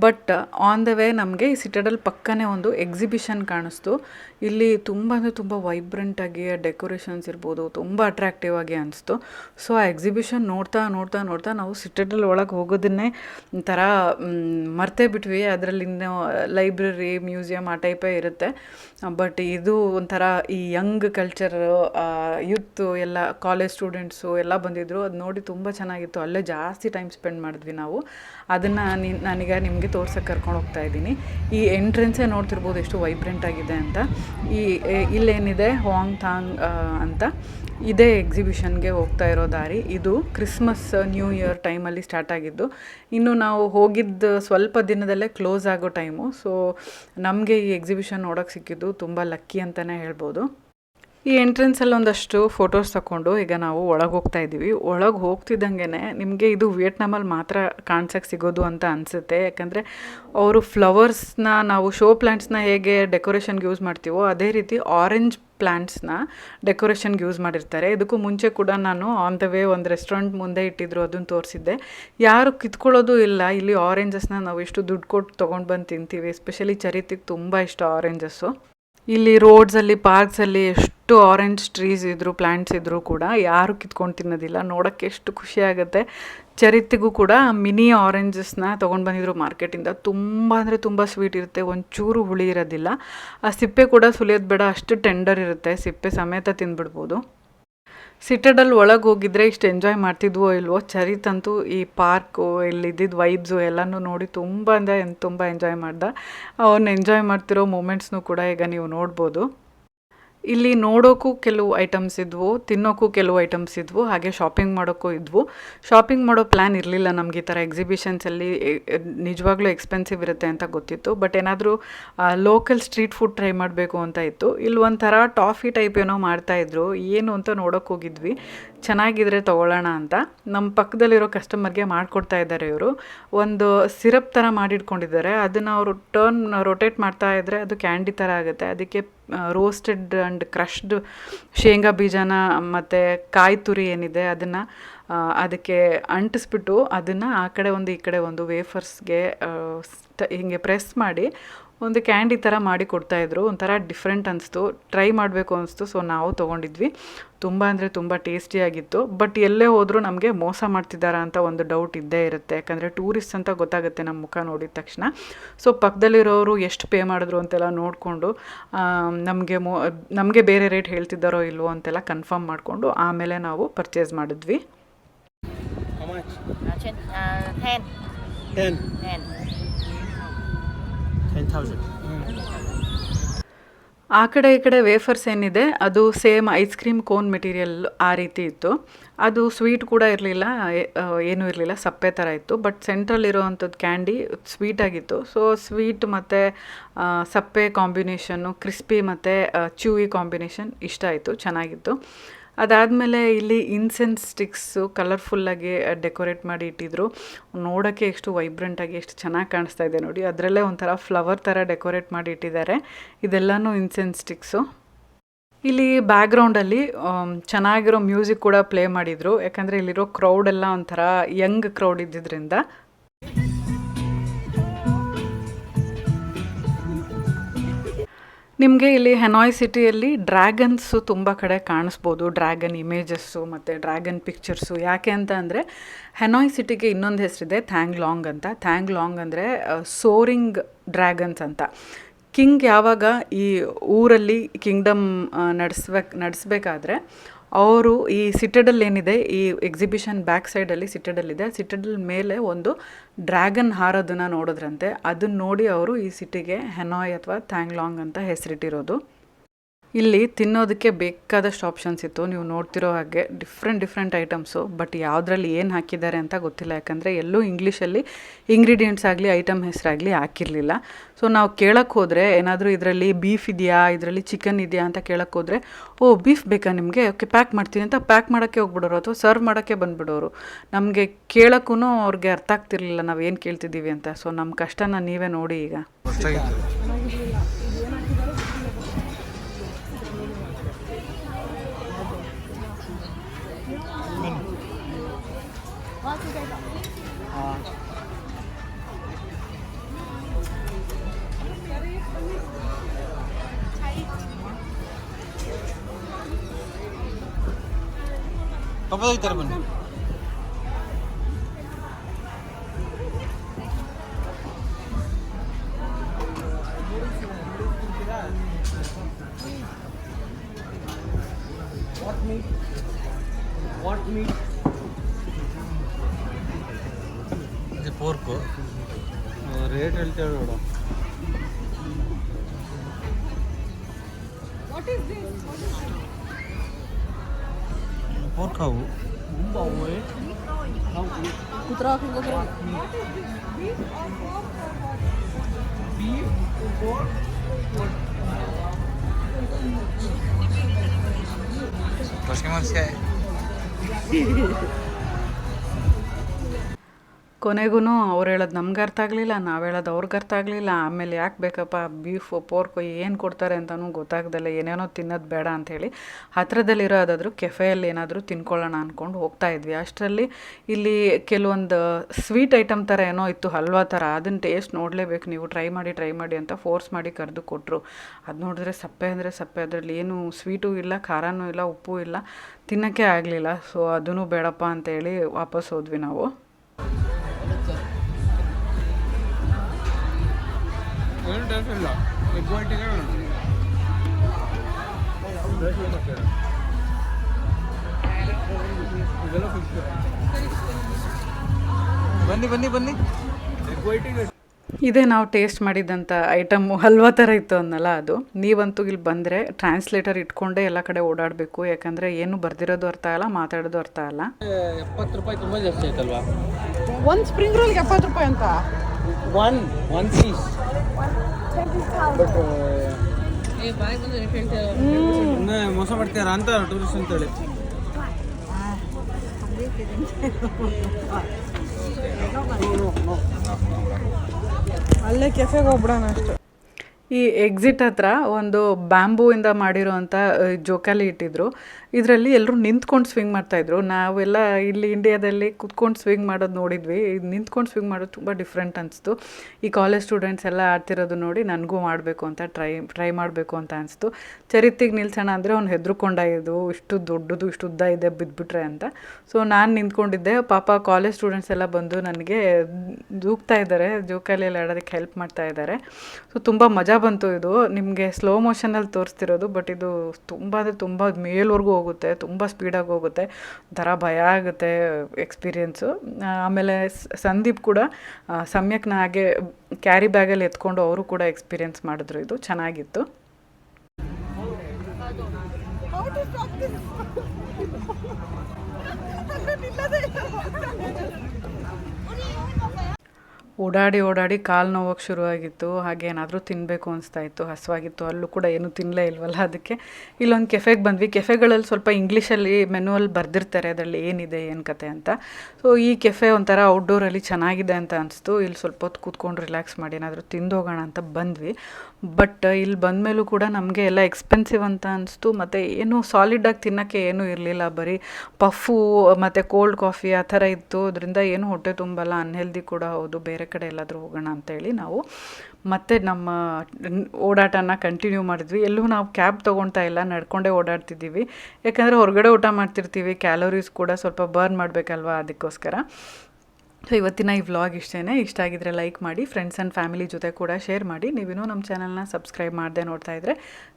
ಬಟ್ ಆನ್ ದ ವೇ ನಮಗೆ ಈ ಸಿಟಡಲ್ ಪಕ್ಕನೇ ಒಂದು ಎಕ್ಸಿಬಿಷನ್ ಕಾಣಿಸ್ತು. ಇಲ್ಲಿ ತುಂಬ ಅಂದರೆ ತುಂಬ ವೈಬ್ರೆಂಟಾಗಿ ಡೆಕೋರೇಷನ್ಸ್ ಇರ್ಬೋದು, ತುಂಬ ಅಟ್ರಾಕ್ಟಿವ್ ಆಗಿ ಅನಿಸ್ತು. ಸೊ ಆ ಎಕ್ಸಿಬಿಷನ್ ನೋಡ್ತಾ ನೋಡ್ತಾ ನೋಡ್ತಾ ನಾವು ಸಿಟಡಲ್ ಒಳಗೆ ಹೋಗೋದನ್ನೇ ಒಂಥರ ಮರ್ತೇ ಬಿಟ್ವಿ. ಅದರಲ್ಲಿ ಇನ್ನೂ ಲೈಬ್ರರಿ ಮ್ಯೂಸಿಯಂ ಆ ಟೈಪೇ ಇರುತ್ತೆ. ಬಟ್ ಇದು ಒಂಥರ ಈ ಯಂಗ್ ಕಲ್ಚರ್ ಯೂತ್ ಎಲ್ಲ ಕಾಲೇಜ್ ಸ್ಟೂಡೆಂಟ್ಸು ಎಲ್ಲ ಬಂದಿದ್ದರು ಅದು ನೋಡಿ ತುಂಬ ಚೆನ್ನಾಗಿತ್ತು. ಅಲ್ಲೇ ಜಾಸ್ತಿ ಟೈಮ್ ಸ್ಪೆಂಡ್ ಮಾಡಿದ್ವಿ ನಾವು. ಅದನ್ನು ನೀನು, ನಾನೀಗ ನಿಮಗೆ ತೋರ್ಸಕ್ಕೆ ಕರ್ಕೊಂಡು ಹೋಗ್ತಾ ಇದ್ದೀನಿ. ಈ ಎಂಟ್ರೆನ್ಸೇ ನೋಡ್ತಿರ್ಬೋದು ಎಷ್ಟು ವೈಬ್ರೆಂಟ್ ಆಗಿದೆ ಅಂತ. ಈ ಇಲ್ಲೇನಿದೆ ಹಾಂಗ್ ಥಾಂಗ್ ಅಂತ. ಇದೇ ಎಕ್ಸಿಬಿಷನ್ಗೆ ಹೋಗ್ತಾ ಇರೋ ದಾರಿ. ಇದು ಕ್ರಿಸ್ಮಸ್ ನ್ಯೂ ಇಯರ್ ಟೈಮಲ್ಲಿ ಸ್ಟಾರ್ಟ್ ಆಗಿದ್ದು. ಇನ್ನು ನಾವು ಹೋಗಿದ್ದು ಸ್ವಲ್ಪ ದಿನದಲ್ಲೇ ಕ್ಲೋಸ್ ಆಗೋ ಟೈಮು ಸೊ ನಮಗೆ ಈ ಎಕ್ಸಿಬಿಷನ್ ನೋಡೋಕ್ಕೆ ಸಿಕ್ಕಿದ್ದು ತುಂಬ ಲಕ್ಕಿ ಅಂತಲೇ ಹೇಳ್ಬೋದು. ಈ ಎಂಟ್ರೆನ್ಸಲ್ಲಿ ಒಂದಷ್ಟು ಫೋಟೋಸ್ ತಗೊಂಡು ಈಗ ನಾವು ಒಳಗೆ ಹೋಗ್ತಾ ಇದ್ದೀವಿ. ಒಳಗೆ ಹೋಗ್ತಿದ್ದಂಗೆ ನಿಮಗೆ ಇದು ವಿಯೆಟ್ನಾಮಲ್ಲಿ ಮಾತ್ರ ಕಾಣ್ಸಕ್ಕೆ ಸಿಗೋದು ಅಂತ ಅನಿಸುತ್ತೆ. ಯಾಕಂದರೆ ಅವರು ಫ್ಲವರ್ಸ್ನ ನಾವು ಶೋ ಪ್ಲ್ಯಾಂಟ್ಸ್ನ ಹೇಗೆ ಡೆಕೋರೇಷನ್ಗೆ ಯೂಸ್ ಮಾಡ್ತೀವೋ ಅದೇ ರೀತಿ ಆರೆಂಜ್ ಪ್ಲ್ಯಾಂಟ್ಸ್ನ ಡೆಕೋರೇಷನ್ಗೆ ಯೂಸ್ ಮಾಡಿರ್ತಾರೆ. ಇದಕ್ಕೂ ಮುಂಚೆ ಕೂಡ ನಾನು ಆನ್ ದ ವೇ ಒಂದು ರೆಸ್ಟೋರೆಂಟ್ ಮುಂದೆ ಇಟ್ಟಿದ್ರು ಅದನ್ನು ತೋರಿಸಿದ್ದೆ. ಯಾರು ಕಿತ್ಕೊಳ್ಳೋದು ಇಲ್ಲ. ಇಲ್ಲಿ ಆರೆಂಜಸ್ನ ನಾವು ಎಷ್ಟು ದುಡ್ಡು ಕೊಟ್ಟು ತೊಗೊಂಡು ಬಂದು ತಿಂತೀವಿ. ಎಸ್ಪೆಷಲಿ ಚರಿತಿಗೆ ತುಂಬ ಇಷ್ಟ ಆರೆಂಜಸ್ಸು ಇಲ್ಲಿ ರೋಡ್ಸಲ್ಲಿ ಪಾರ್ಕ್ಸಲ್ಲಿ ಎಷ್ಟು ಆರೆಂಜ್ ಟ್ರೀಸ್ ಇದ್ದರು ಪ್ಲ್ಯಾಂಟ್ಸ್ ಇದ್ದರೂ ಕೂಡ ಯಾರು ಕಿತ್ಕೊಂಡು ತಿನ್ನೋದಿಲ್ಲ. ನೋಡೋಕ್ಕೆ ಎಷ್ಟು ಖುಷಿ ಆಗುತ್ತೆ. ಚರಿತಿಗೂ ಕೂಡ ಮಿನಿ ಆರೆಂಜಸ್ನ ತೊಗೊಂಡು ಬಂದಿದ್ರು ಮಾರ್ಕೆಟಿಂದ ತುಂಬ ಅಂದರೆ ತುಂಬ ಸ್ವೀಟ್ ಇರುತ್ತೆ. ಒಂಚೂರು ಹುಳಿ ಇರೋದಿಲ್ಲ. ಆ ಸಿಪ್ಪೆ ಕೂಡ ಸುಲಿಯೋದು ಬೇಡ. ಅಷ್ಟು ಟೆಂಡರ್ ಇರುತ್ತೆ. ಸಿಪ್ಪೆ ಸಮೇತ ತಿಂದ್ಬಿಡ್ಬೋದು ಸಿಟಡಲ್ ಒಳಗೆ ಹೋಗಿದ್ರೆ ಇಷ್ಟು ಎಂಜಾಯ್ ಮಾಡ್ತಿದ್ವೋ ಇಲ್ವೋ ಚರಿತಂತೂ ಈ ಪಾರ್ಕು ಇಲ್ಲಿದ್ದಿದ್ದು ವೈಬ್ಸು ಎಲ್ಲನೂ ನೋಡಿ ತುಂಬ ಅಂದರೆ ತುಂಬ ಎಂಜಾಯ್ ಮಾಡ್ದ. ಅವ್ನು ಎಂಜಾಯ್ ಮಾಡ್ತಿರೋ ಮೂಮೆಂಟ್ಸ್ನು ಕೂಡ ಈಗ ನೀವು ನೋಡ್ಬೋದು. ಇಲ್ಲಿ ನೋಡೋಕ್ಕೂ ಕೆಲವು ಐಟಮ್ಸ್ ಇದ್ವು ತಿನ್ನೋಕ್ಕೂ ಕೆಲವು ಐಟಮ್ಸ್ ಇದ್ವು, ಹಾಗೆ ಶಾಪಿಂಗ್ ಮಾಡೋಕ್ಕೂ ಇದ್ವು. ಶಾಪಿಂಗ್ ಮಾಡೋ ಪ್ಲ್ಯಾನ್ ಇರಲಿಲ್ಲ ನಮಗೆ ಈ ಥರ ಎಕ್ಸಿಬಿಷನ್ಸಲ್ಲಿ ನಿಜವಾಗ್ಲೂ ಎಕ್ಸ್ಪೆನ್ಸಿವ್ ಇರುತ್ತೆ ಅಂತ ಗೊತ್ತಿತ್ತು. ಬಟ್ ಏನಾದರೂ ಲೋಕಲ್ ಸ್ಟ್ರೀಟ್ ಫುಡ್ ಟ್ರೈ ಮಾಡಬೇಕು ಅಂತ ಇತ್ತು. ಇಲ್ಲಿ ಒಂಥರ ಟಾಫಿ ಟೈಪ್ ಏನೋ ಮಾಡ್ತಾಯಿದ್ರು ಏನು ಅಂತ ನೋಡೋಕೆ ಹೋಗಿದ್ವಿ. ಚೆನ್ನಾಗಿದ್ರೆ ತೊಗೊಳ್ಳೋಣ ಅಂತ ನಮ್ಮ ಪಕ್ಕದಲ್ಲಿರೋ ಕಸ್ಟಮರ್ಗೆ ಮಾಡಿಕೊಡ್ತಾ ಇದ್ದಾರೆ ಇವರು. ಒಂದು ಸಿರಪ್ ಥರ ಮಾಡಿಟ್ಕೊಂಡಿದ್ದಾರೆ. ಅದನ್ನು ಅವರು ಟರ್ನ್ ರೊಟೇಟ್ ಮಾಡ್ತಾ ಇದ್ದರೆ ಅದು ಕ್ಯಾಂಡಿ ಥರ ಆಗುತ್ತೆ. ಅದಕ್ಕೆ ರೋಸ್ಟೆಡ್ ಆ್ಯಂಡ್ ಕ್ರಷ್ಡ್ ಶೇಂಗಾ ಬೀಜನ ಮತ್ತು ಕಾಯಿ ತುರಿ ಏನಿದೆ ಅದನ್ನು ಅದಕ್ಕೆ ಅಂಟಿಸ್ಬಿಟ್ಟು ಅದನ್ನು ಆ ಕಡೆ ಒಂದು ಈ ಕಡೆ ಒಂದು ವೇಫರ್ಸ್ಗೆ ಹೀಗೆ ಪ್ರೆಸ್ ಮಾಡಿ ಒಂದು ಕ್ಯಾಂಡಿ ಥರ ಮಾಡಿ ಕೊಡ್ತಾಯಿದ್ರು ಒಂಥರ ಡಿಫ್ರೆಂಟ್ ಅನಿಸ್ತು. ಟ್ರೈ ಮಾಡಬೇಕು ಅನಿಸ್ತು. ಸೊ ನಾವು ತೊಗೊಂಡಿದ್ವಿ. ತುಂಬ ಅಂದರೆ ತುಂಬ ಟೇಸ್ಟಿಯಾಗಿತ್ತು ಬಟ್ ಎಲ್ಲೇ ಹೋದರೂ ನಮಗೆ ಮೋಸ ಮಾಡ್ತಿದ್ದಾರಾ ಅಂತ ಒಂದು ಡೌಟ್ ಇದ್ದೇ ಇರುತ್ತೆ. ಯಾಕಂದರೆ ಟೂರಿಸ್ಟ್ ಅಂತ ಗೊತ್ತಾಗುತ್ತೆ ನಮ್ಮ ಮುಖ ನೋಡಿದ ತಕ್ಷಣ. ಸೊ ಪಕ್ಕದಲ್ಲಿರೋರು ಎಷ್ಟು ಪೇ ಮಾಡಿದ್ರು ಅಂತೆಲ್ಲ ನೋಡಿಕೊಂಡು ನಮಗೆ ಮೋ ನಮಗೆ ಬೇರೆ ರೇಟ್ ಹೇಳ್ತಿದ್ದಾರೋ ಇಲ್ವೋ ಅಂತೆಲ್ಲ ಕನ್ಫರ್ಮ್ ಮಾಡಿಕೊಂಡು ಆಮೇಲೆ ನಾವು ಪರ್ಚೇಸ್ ಮಾಡಿದ್ವಿ. How much? Ten, ten. 10. Ten. 10,000. ಆ ಕಡೆ ಈ ಕಡೆ ವೇಫರ್ಸ್ ಏನಿದೆ ಅದು same ice cream cone material ಆ ರೀತಿ ಇತ್ತು ಅದು ಸ್ವೀಟ್ ಕೂಡ ಇರಲಿಲ್ಲ ಏನೂ ಇರಲಿಲ್ಲ ಸಪ್ಪೆ ಥರ ಇತ್ತು ಬಟ್ ಸೆಂಟ್ರಲ್ ಇರೋವಂಥದ್ದು ಕ್ಯಾಂಡಿ ಸ್ವೀಟ್ ಆಗಿತ್ತು ಸೊ ಸ್ವೀಟ್ ಮತ್ತು ಸಪ್ಪೆ ಕಾಂಬಿನೇಷನ್ನು ಕ್ರಿಸ್ಪಿ ಮತ್ತು ಚ್ಯೂವಿ ಕಾಂಬಿನೇಷನ್ ಇಷ್ಟ ಆಯಿತು ಚೆನ್ನಾಗಿತ್ತು ಅದಾದಮೇಲೆ ಇಲ್ಲಿ ಇನ್ಸೆನ್ಸ್ ಸ್ಟಿಕ್ಸು ಕಲರ್ಫುಲ್ಲಾಗಿ ಡೆಕೋರೇಟ್ ಮಾಡಿ ಇಟ್ಟಿದ್ರು. ನೋಡೋಕ್ಕೆ ಎಷ್ಟು ವೈಬ್ರೆಂಟಾಗಿ ಎಷ್ಟು ಚೆನ್ನಾಗಿ ಕಾಣಿಸ್ತಾ ಇದೆ ನೋಡಿ. ಅದರಲ್ಲೇ ಒಂಥರ ಫ್ಲವರ್ ಥರ ಡೆಕೋರೇಟ್ ಮಾಡಿ ಇಟ್ಟಿದ್ದಾರೆ. ಇದೆಲ್ಲನೂ ಇನ್ಸೆನ್ಸ್ ಸ್ಟಿಕ್ಸು ಇಲ್ಲಿ ಬ್ಯಾಕ್ಗ್ರೌಂಡಲ್ಲಿ ಚೆನ್ನಾಗಿರೋ ಮ್ಯೂಸಿಕ್ ಕೂಡ ಪ್ಲೇ ಮಾಡಿದರು. ಯಾಕಂದರೆ ಇಲ್ಲಿರೋ ಕ್ರೌಡ್ ಎಲ್ಲ ಒಂಥರ ಯಂಗ್ ಕ್ರೌಡ್ ಇದ್ದಿದ್ದರಿಂದ ನಿಮಗೆ ಇಲ್ಲಿ ಹೆನಾಯ್ ಸಿಟಿಯಲ್ಲಿ ಡ್ರ್ಯಾಗನ್ಸು ತುಂಬ ಕಡೆ ಕಾಣಿಸ್ಬೋದು. ಡ್ರ್ಯಾಗನ್ ಇಮೇಜಸ್ಸು ಮತ್ತು ಡ್ರ್ಯಾಗನ್ ಪಿಕ್ಚರ್ಸು ಯಾಕೆ ಅಂತ ಅಂದರೆ ಹೆನಾಯ್ ಸಿಟಿಗೆ ಇನ್ನೊಂದು ಹೆಸರಿದೆ ಥ್ಯಾಂಗ್ ಲಾಂಗ್ ಅಂತ. ಥ್ಯಾಂಗ್ ಲಾಂಗ್ ಅಂದರೆ ಸೋರಿಂಗ್ ಡ್ರ್ಯಾಗನ್ಸ್ ಅಂತ. ಕಿಂಗ್ ಯಾವಾಗ ಈ ಊರಲ್ಲಿ ಕಿಂಗ್ಡಮ್ ನಡೆಸ್ಬೇಕು, ನಡೆಸ್ಬೇಕಾದ್ರೆ ಅವರು ಈ ಸಿಟಡಲ್ ಏನಿದೆ, ಈ ಎಕ್ಸಿಬಿಷನ್ ಬ್ಯಾಕ್ ಸೈಡಲ್ಲಿ ಸಿಟಡಲ್ ಇದೆ. ಸಿಟಡಲ್ ಮೇಲೆ ಒಂದು ಡ್ರ್ಯಾಗನ್ ಹಾರೋದನ್ನು ನೋಡಿದ್ರಂತೆ. ಅದನ್ನ ನೋಡಿ ಅವರು ಈ ಸಿಟಿಗೆ ಹೆನಾಯ್ ಅಥವಾ ಥ್ಯಾಂಗ್ಲಾಂಗ್ ಅಂತ ಹೆಸರಿಟ್ಟಿರೋದು. ಇಲ್ಲಿ ತಿನ್ನೋದಕ್ಕೆ ಬೇಕಾದಷ್ಟು ಆಪ್ಷನ್ಸ್ ಇತ್ತು. ನೀವು ನೋಡ್ತಿರೋ ಹಾಗೆ ಡಿಫ್ರೆಂಟ್ ಡಿಫ್ರೆಂಟ್ ಐಟಮ್ಸು ಬಟ್ ಯಾವುದ್ರಲ್ಲಿ ಏನು ಹಾಕಿದ್ದಾರೆ ಅಂತ ಗೊತ್ತಿಲ್ಲ. ಯಾಕಂದರೆ ಎಲ್ಲೂ ಇಂಗ್ಲೀಷಲ್ಲಿ ಇಂಗ್ರೀಡಿಯೆಂಟ್ಸ್ ಆಗಲಿ ಐಟಮ್ ಹೆಸರಾಗಲಿ ಹಾಕಿರಲಿಲ್ಲ. ಸೊ ನಾವು ಕೇಳಕ್ಕೆ ಹೋದರೆ ಏನಾದರೂ ಇದರಲ್ಲಿ ಬೀಫ್ ಇದೆಯಾ, ಇದರಲ್ಲಿ ಚಿಕನ್ ಇದೆಯಾ ಅಂತ ಕೇಳಕ್ಕೆ ಹೋದರೆ, ಓ ಬೀಫ್ ಬೇಕಾ ನಿಮಗೆ? ಓಕೆ ಪ್ಯಾಕ್ ಮಾಡ್ತೀನಿ ಅಂತ ಪ್ಯಾಕ್ ಮಾಡೋಕ್ಕೆ ಹೋಗ್ಬಿಡೋರು ಅಥವಾ ಸರ್ವ್ ಮಾಡೋಕ್ಕೆ ಬಂದುಬಿಡೋರು. ನಮಗೆ ಕೇಳೋಕ್ಕೂ ಅವ್ರಿಗೆ ಅರ್ಥ ಆಗ್ತಿರ್ಲಿಲ್ಲ ನಾವು ಏನು ಕೇಳ್ತಿದ್ದೀವಿ ಅಂತ. ಸೊ ನಮ್ಮ ಕಷ್ಟನ ನೀವೇ ನೋಡಿ ಈಗ. ಪಾಪ ಈ ಥರ ಬನ್ನಿ ವಾಟ್ ಮೀಟ್ ಇದು ಪೋರ್ಕು ರೇಟ್ ಹೇಳ್ತೇವೆ ನೋಡ છે. *laughs* ಕೊನೆಗೂ ಅವ್ರು ಹೇಳೋದು ನಮ್ಗೆ ಅರ್ಥ ಆಗಲಿಲ್ಲ, ನಾವು ಹೇಳೋದು ಅವ್ರಿಗೆ ಅರ್ಥ ಆಗಲಿಲ್ಲ. ಆಮೇಲೆ ಯಾಕೆ ಬೇಕಪ್ಪ? ಬೀಫ್ ಪೋರ್ಕು ಏನು ಕೊಡ್ತಾರೆ ಅಂತಲೂ ಗೊತ್ತಾಗ್ದಲ್ಲ ಏನೇನೋ ತಿನ್ನೋದು ಬೇಡ ಅಂಥೇಳಿ ಹತ್ತಿರದಲ್ಲಿರೋ ಅದಾದರೂ ಕೆಫೆಯಲ್ಲಿ ಏನಾದರೂ ತಿನ್ಕೊಳ್ಳೋಣ ಅಂದ್ಕೊಂಡು ಹೋಗ್ತಾ ಇದ್ವಿ. ಅಷ್ಟರಲ್ಲಿ ಇಲ್ಲಿ ಕೆಲವೊಂದು ಸ್ವೀಟ್ ಐಟಮ್ ಥರ ಏನೋ ಇತ್ತು, ಹಲ್ವಾ ಥರ ಅದನ್ನು ಟೇಸ್ಟ್ ನೋಡಲೇಬೇಕು. ನೀವು ಟ್ರೈ ಮಾಡಿ ಟ್ರೈ ಮಾಡಿ ಅಂತ ಫೋರ್ಸ್ ಮಾಡಿ ಕರೆದು ಕೊಟ್ಟರು ಅದು ನೋಡಿದ್ರೆ ಸಪ್ಪೆ ಅಂದರೆ ಸಪ್ಪೆ. ಅದರಲ್ಲಿ ಏನು ಸ್ವೀಟು ಇಲ್ಲ, ಖಾರನೂ ಇಲ್ಲ, ಉಪ್ಪು ಇಲ್ಲ. ತಿನ್ನೋಕ್ಕೆ ಆಗಲಿಲ್ಲ. ಸೊ ಅದೂ ಬೇಡಪ್ಪ ಅಂತೇಳಿ ವಾಪಸ್ ಹೋದ್ವಿ ನಾವು. ಬನ್ನಿ ಬನ್ನಿ ಬನ್ನಿ ಇದೇ ನಾವು ಟೇಸ್ಟ್ ಮಾಡಿದಂಥ ಐಟಮ್ಮು ಹಲ್ವಾ ಥರ ಇತ್ತು ಅನ್ನಲ್ಲ ಅದು. ನೀವಂತೂ ಇಲ್ಲಿ ಬಂದರೆ ಟ್ರಾನ್ಸ್ಲೇಟರ್ ಇಟ್ಕೊಂಡೇ ಎಲ್ಲ ಕಡೆ ಓಡಾಡಬೇಕು, ಯಾಕಂದರೆ ಏನು ಬರ್ದಿರೋದು ಅರ್ಥ ಆಗಲ್ಲ, ಮಾತಾಡೋದು ಅರ್ಥ ಆಗಲ್ಲ. ಎಪ್ಪತ್ತು ರೂಪಾಯಿ ತುಂಬ ಜಾಸ್ತಿ ಆಯ್ತಲ್ವಾ? ಒಂದು ಸ್ಪ್ರಿಂಗ್ ರೋಲ್ಗೆ ಎಪ್ಪತ್ತು ರೂಪಾಯಿ ಅಂತ ಒನ್ ಒನ್ ಪೀಸ್ ಬಟ್ ಮೋಸ ಮಾಡ್ತೀರಾ ಅಂತ ಟೂರಿಸ್ಟ್ ಅಂತ ಅಂತೇಳಿ ಅಲ್ಲೇ ಕೆಫೆಗೆ ಹೋಗ್ಬಿಡೋಣ ಅಷ್ಟು. ಈ ಎಕ್ಸಿಟ್ ಹತ್ರ ಒಂದು ಬ್ಯಾಂಬೂಯಿಂದ ಮಾಡಿರೋವಂಥ ಜೋಕಾಲಿ ಇಟ್ಟಿದ್ರು. ಇದರಲ್ಲಿ ಎಲ್ಲರೂ ನಿಂತ್ಕೊಂಡು ಸ್ವಿಂಗ್ ಮಾಡ್ತಾಯಿದ್ರು ನಾವೆಲ್ಲ ಇಲ್ಲಿ ಇಂಡಿಯಾದಲ್ಲಿ ಕುತ್ಕೊಂಡು ಸ್ವಿಂಗ್ ಮಾಡೋದು ನೋಡಿದ್ವಿ. ನಿಂತ್ಕೊಂಡು ಸ್ವಿಂಗ್ ಮಾಡೋದು ತುಂಬ ಡಿಫ್ರೆಂಟ್ ಅನಿಸ್ತು. ಈ ಕಾಲೇಜ್ ಸ್ಟೂಡೆಂಟ್ಸ್ ಎಲ್ಲ ಆಡ್ತಿರೋದು ನೋಡಿ ನನಗೂ ಮಾಡಬೇಕು ಅಂತ ಟ್ರೈ ಟ್ರೈ ಮಾಡಬೇಕು ಅಂತ ಅನಿಸ್ತು. ಚರಿತಿಗೆ ನಿಲ್ಸೋಣ ಅಂದರೆ ಅವ್ನು ಹೆದ್ರುಕೊಂಡ ಇದು, ಇಷ್ಟು ದೊಡ್ಡದು, ಇಷ್ಟು ಉದ್ದ ಇದೆ ಬಿದ್ದುಬಿಟ್ರೆ ಅಂತ. ಸೊ ನಾನು ನಿಂತ್ಕೊಂಡಿದ್ದೆ. ಪಾಪ ಕಾಲೇಜ್ ಸ್ಟೂಡೆಂಟ್ಸ್ ಎಲ್ಲ ಬಂದು ನನಗೆ ದೂಕ್ತಾ ಇದ್ದಾರೆ. ಜೋಕಾಲಿಯಲ್ಲಿ ಆಡೋದಕ್ಕೆ ಹೆಲ್ಪ್ ಮಾಡ್ತಾ ಇದ್ದಾರೆ. ಸೊ ತುಂಬ ಮಜಾ ಬಂತು ಇದು. ನಿಮಗೆ ಸ್ಲೋ ಮೋಷನಲ್ಲಿ ತೋರಿಸ್ತಿರೋದು ಬಟ್ ಇದು ತುಂಬ ಅಂದರೆ ತುಂಬ ಮೇಲ್ವರೆಗೂ ಹೋಗುತ್ತೆ, ತುಂಬ ಸ್ಪೀಡಾಗಿ ಹೋಗುತ್ತೆ. ಒಂಥರ ಭಯ ಆಗುತ್ತೆ ಎಕ್ಸ್ಪೀರಿಯೆನ್ಸು ಆಮೇಲೆ ಸಂದೀಪ್ ಕೂಡ ಸಮ್ಯಕ್ನ ಹಾಗೆ ಕ್ಯಾರಿ ಬ್ಯಾಗಲ್ಲಿ ಎತ್ಕೊಂಡು ಅವರು ಕೂಡ ಎಕ್ಸ್ಪೀರಿಯೆನ್ಸ್ ಮಾಡಿದ್ರು. ಇದು ಚೆನ್ನಾಗಿತ್ತು. ಓಡಾಡಿ ಓಡಾಡಿ ಕಾಲು ನೋವೋಕ್ಕೆ ಶುರುವಾಗಿತ್ತು, ಹಾಗೆ ಏನಾದರೂ ತಿನ್ನಬೇಕು ಅನಿಸ್ತಾ ಇತ್ತು, ಹಸುವಾಗಿತ್ತು, ಅಲ್ಲೂ ಕೂಡ ಏನೂ ತಿನ್ನಲೇ ಇಲ್ವಲ್ಲ ಅದಕ್ಕೆ. ಇಲ್ಲೊಂದು ಕೆಫೆಗೆ ಬಂದ್ವಿ. ಕೆಫೆಗಳಲ್ಲಿ ಸ್ವಲ್ಪ ಇಂಗ್ಲೀಷಲ್ಲಿ ಮೆನುವಲ್ಲಿ ಬರೆದಿರ್ತಾರೆ, ಅದರಲ್ಲಿ ಏನಿದೆ, ಏನು ಕತೆ ಅಂತ. ಸೊ ಈ ಕೆಫೆ ಒಂಥರ ಔಟ್ಡೋರಲ್ಲಿ ಚೆನ್ನಾಗಿದೆ ಅಂತ ಅನಿಸ್ತು. ಇಲ್ಲಿ ಸ್ವಲ್ಪ ಹೊತ್ತು ಕೂತ್ಕೊಂಡು ರಿಲ್ಯಾಕ್ಸ್ ಮಾಡಿ ಏನಾದರೂ ತಿಂದು ಹೋಗೋಣ ಅಂತ ಬಂದ್ವಿ. ಬಟ್ ಇಲ್ಲಿ ಬಂದಮೇಲೂ ಕೂಡ ನಮಗೆ ಎಲ್ಲ ಎಕ್ಸ್ಪೆನ್ಸಿವ್ ಅಂತ ಅನಿಸ್ತು. ಮತ್ತು ಏನು ಸಾಲಿಡಾಗಿ ತಿನ್ನೋಕ್ಕೆ ಏನೂ ಇರಲಿಲ್ಲ. ಬರೀ ಪಫು ಮತ್ತು ಕೋಲ್ಡ್ ಕಾಫಿ ಆ ಥರ ಇತ್ತು. ಅದರಿಂದ ಏನು ಹೊಟ್ಟೆ ತುಂಬಲ್ಲ. ಅನ್ಹೆಲ್ದಿ ಕೂಡ ಹೌದು. ಬೇರೆ ಕಡೆ ಎಲ್ಲಾದರೂ ಹೋಗೋಣ ಅಂತೇಳಿ ನಾವು ಮತ್ತೆ ನಮ್ಮ ಓಡಾಟನ ಕಂಟಿನ್ಯೂ ಮಾಡಿದ್ವಿ. ಎಲ್ಲೂ ನಾವು ಕ್ಯಾಬ್ ತೊಗೊಳ್ತಾ ಇಲ್ಲ. ನಡ್ಕೊಂಡೇ ಓಡಾಡ್ತಿದ್ದೀವಿ. ಯಾಕಂದರೆ ಹೊರಗಡೆ ಊಟ ಮಾಡ್ತಿರ್ತೀವಿ. ಕ್ಯಾಲೋರೀಸ್ ಕೂಡ ಸ್ವಲ್ಪ ಬರ್ನ್ ಮಾಡಬೇಕಲ್ವಾ ಅದಕ್ಕೋಸ್ಕರ. ಸೊ ಇವತ್ತಿನ ಈ ವ್ಲಾಗ್ ಇಷ್ಟೇ ಇಷ್ಟ ಆಗಿದ್ರೆ ಲೈಕ್ ಮಾಡಿ ಫ್ರೆಂಡ್ಸ್ ಆ್ಯಂಡ್ ಫ್ಯಾಮಿಲಿ ಜೊತೆ ಕೂಡ ಶೇರ್ ಮಾಡಿ. ನೀವಿನ್ನೂ ನಮ್ಮ ಚಾನಲ್ನ ಸಬ್ಸ್ಕ್ರೈಬ್ ಮಾಡದೆ ನೋಡ್ತಾ ಇದ್ದರೆ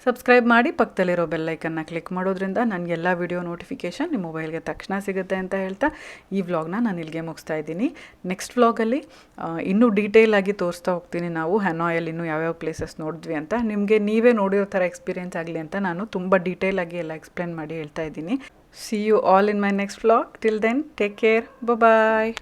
ಸಬ್ಸ್ಕ್ರೈಬ್ ಮಾಡಿ, ಪಕ್ಕದಲ್ಲಿರೋ ಬೆಲ್ಲೈಕನ್ನ ಕ್ಲಿಕ್ ಮಾಡೋದ್ರಿಂದ ನನಗೆಲ್ಲ ವಿಡಿಯೋ ನೋಟಿಫಿಕೇಷನ್ ನಿಮ್ಮ ಮೊಬೈಲ್ಗೆ ತಕ್ಷಣ ಸಿಗುತ್ತೆ ಅಂತ ಹೇಳ್ತಾ ಈ ವ್ಲಾಗ್ನ ನಾನು ಇಲ್ಲಿಗೆ ಮುಗಿಸ್ತಾ ಇದ್ದೀನಿ. ನೆಕ್ಸ್ಟ್ ವ್ಲಾಗಲ್ಲಿ ಇನ್ನೂ ಡೀಟೇಲ್ ಆಗಿ ತೋರಿಸ್ತಾ ಹೋಗ್ತೀನಿ ನಾವು. ಹೆನಾಯಲ್ಲಿ ಇನ್ನೂ ಯಾವ್ಯಾವ ಪ್ಲೇಸಸ್ ನೋಡಿದ್ವಿ ಅಂತ. ನಿಮಗೆ ನೀವೇ ನೋಡಿರೋ ಥರ ಎಕ್ಸ್ಪೀರಿಯೆನ್ಸ್ ಆಗಲಿ ಅಂತ ನಾನು ತುಂಬ ಡೀಟೇಲ್ ಆಗಿ ಎಲ್ಲ ಎಕ್ಸ್ಪ್ಲೇನ್ ಮಾಡಿ ಹೇಳ್ತಾ ಇದ್ದೀನಿ. See you all in my next vlog till then take care bye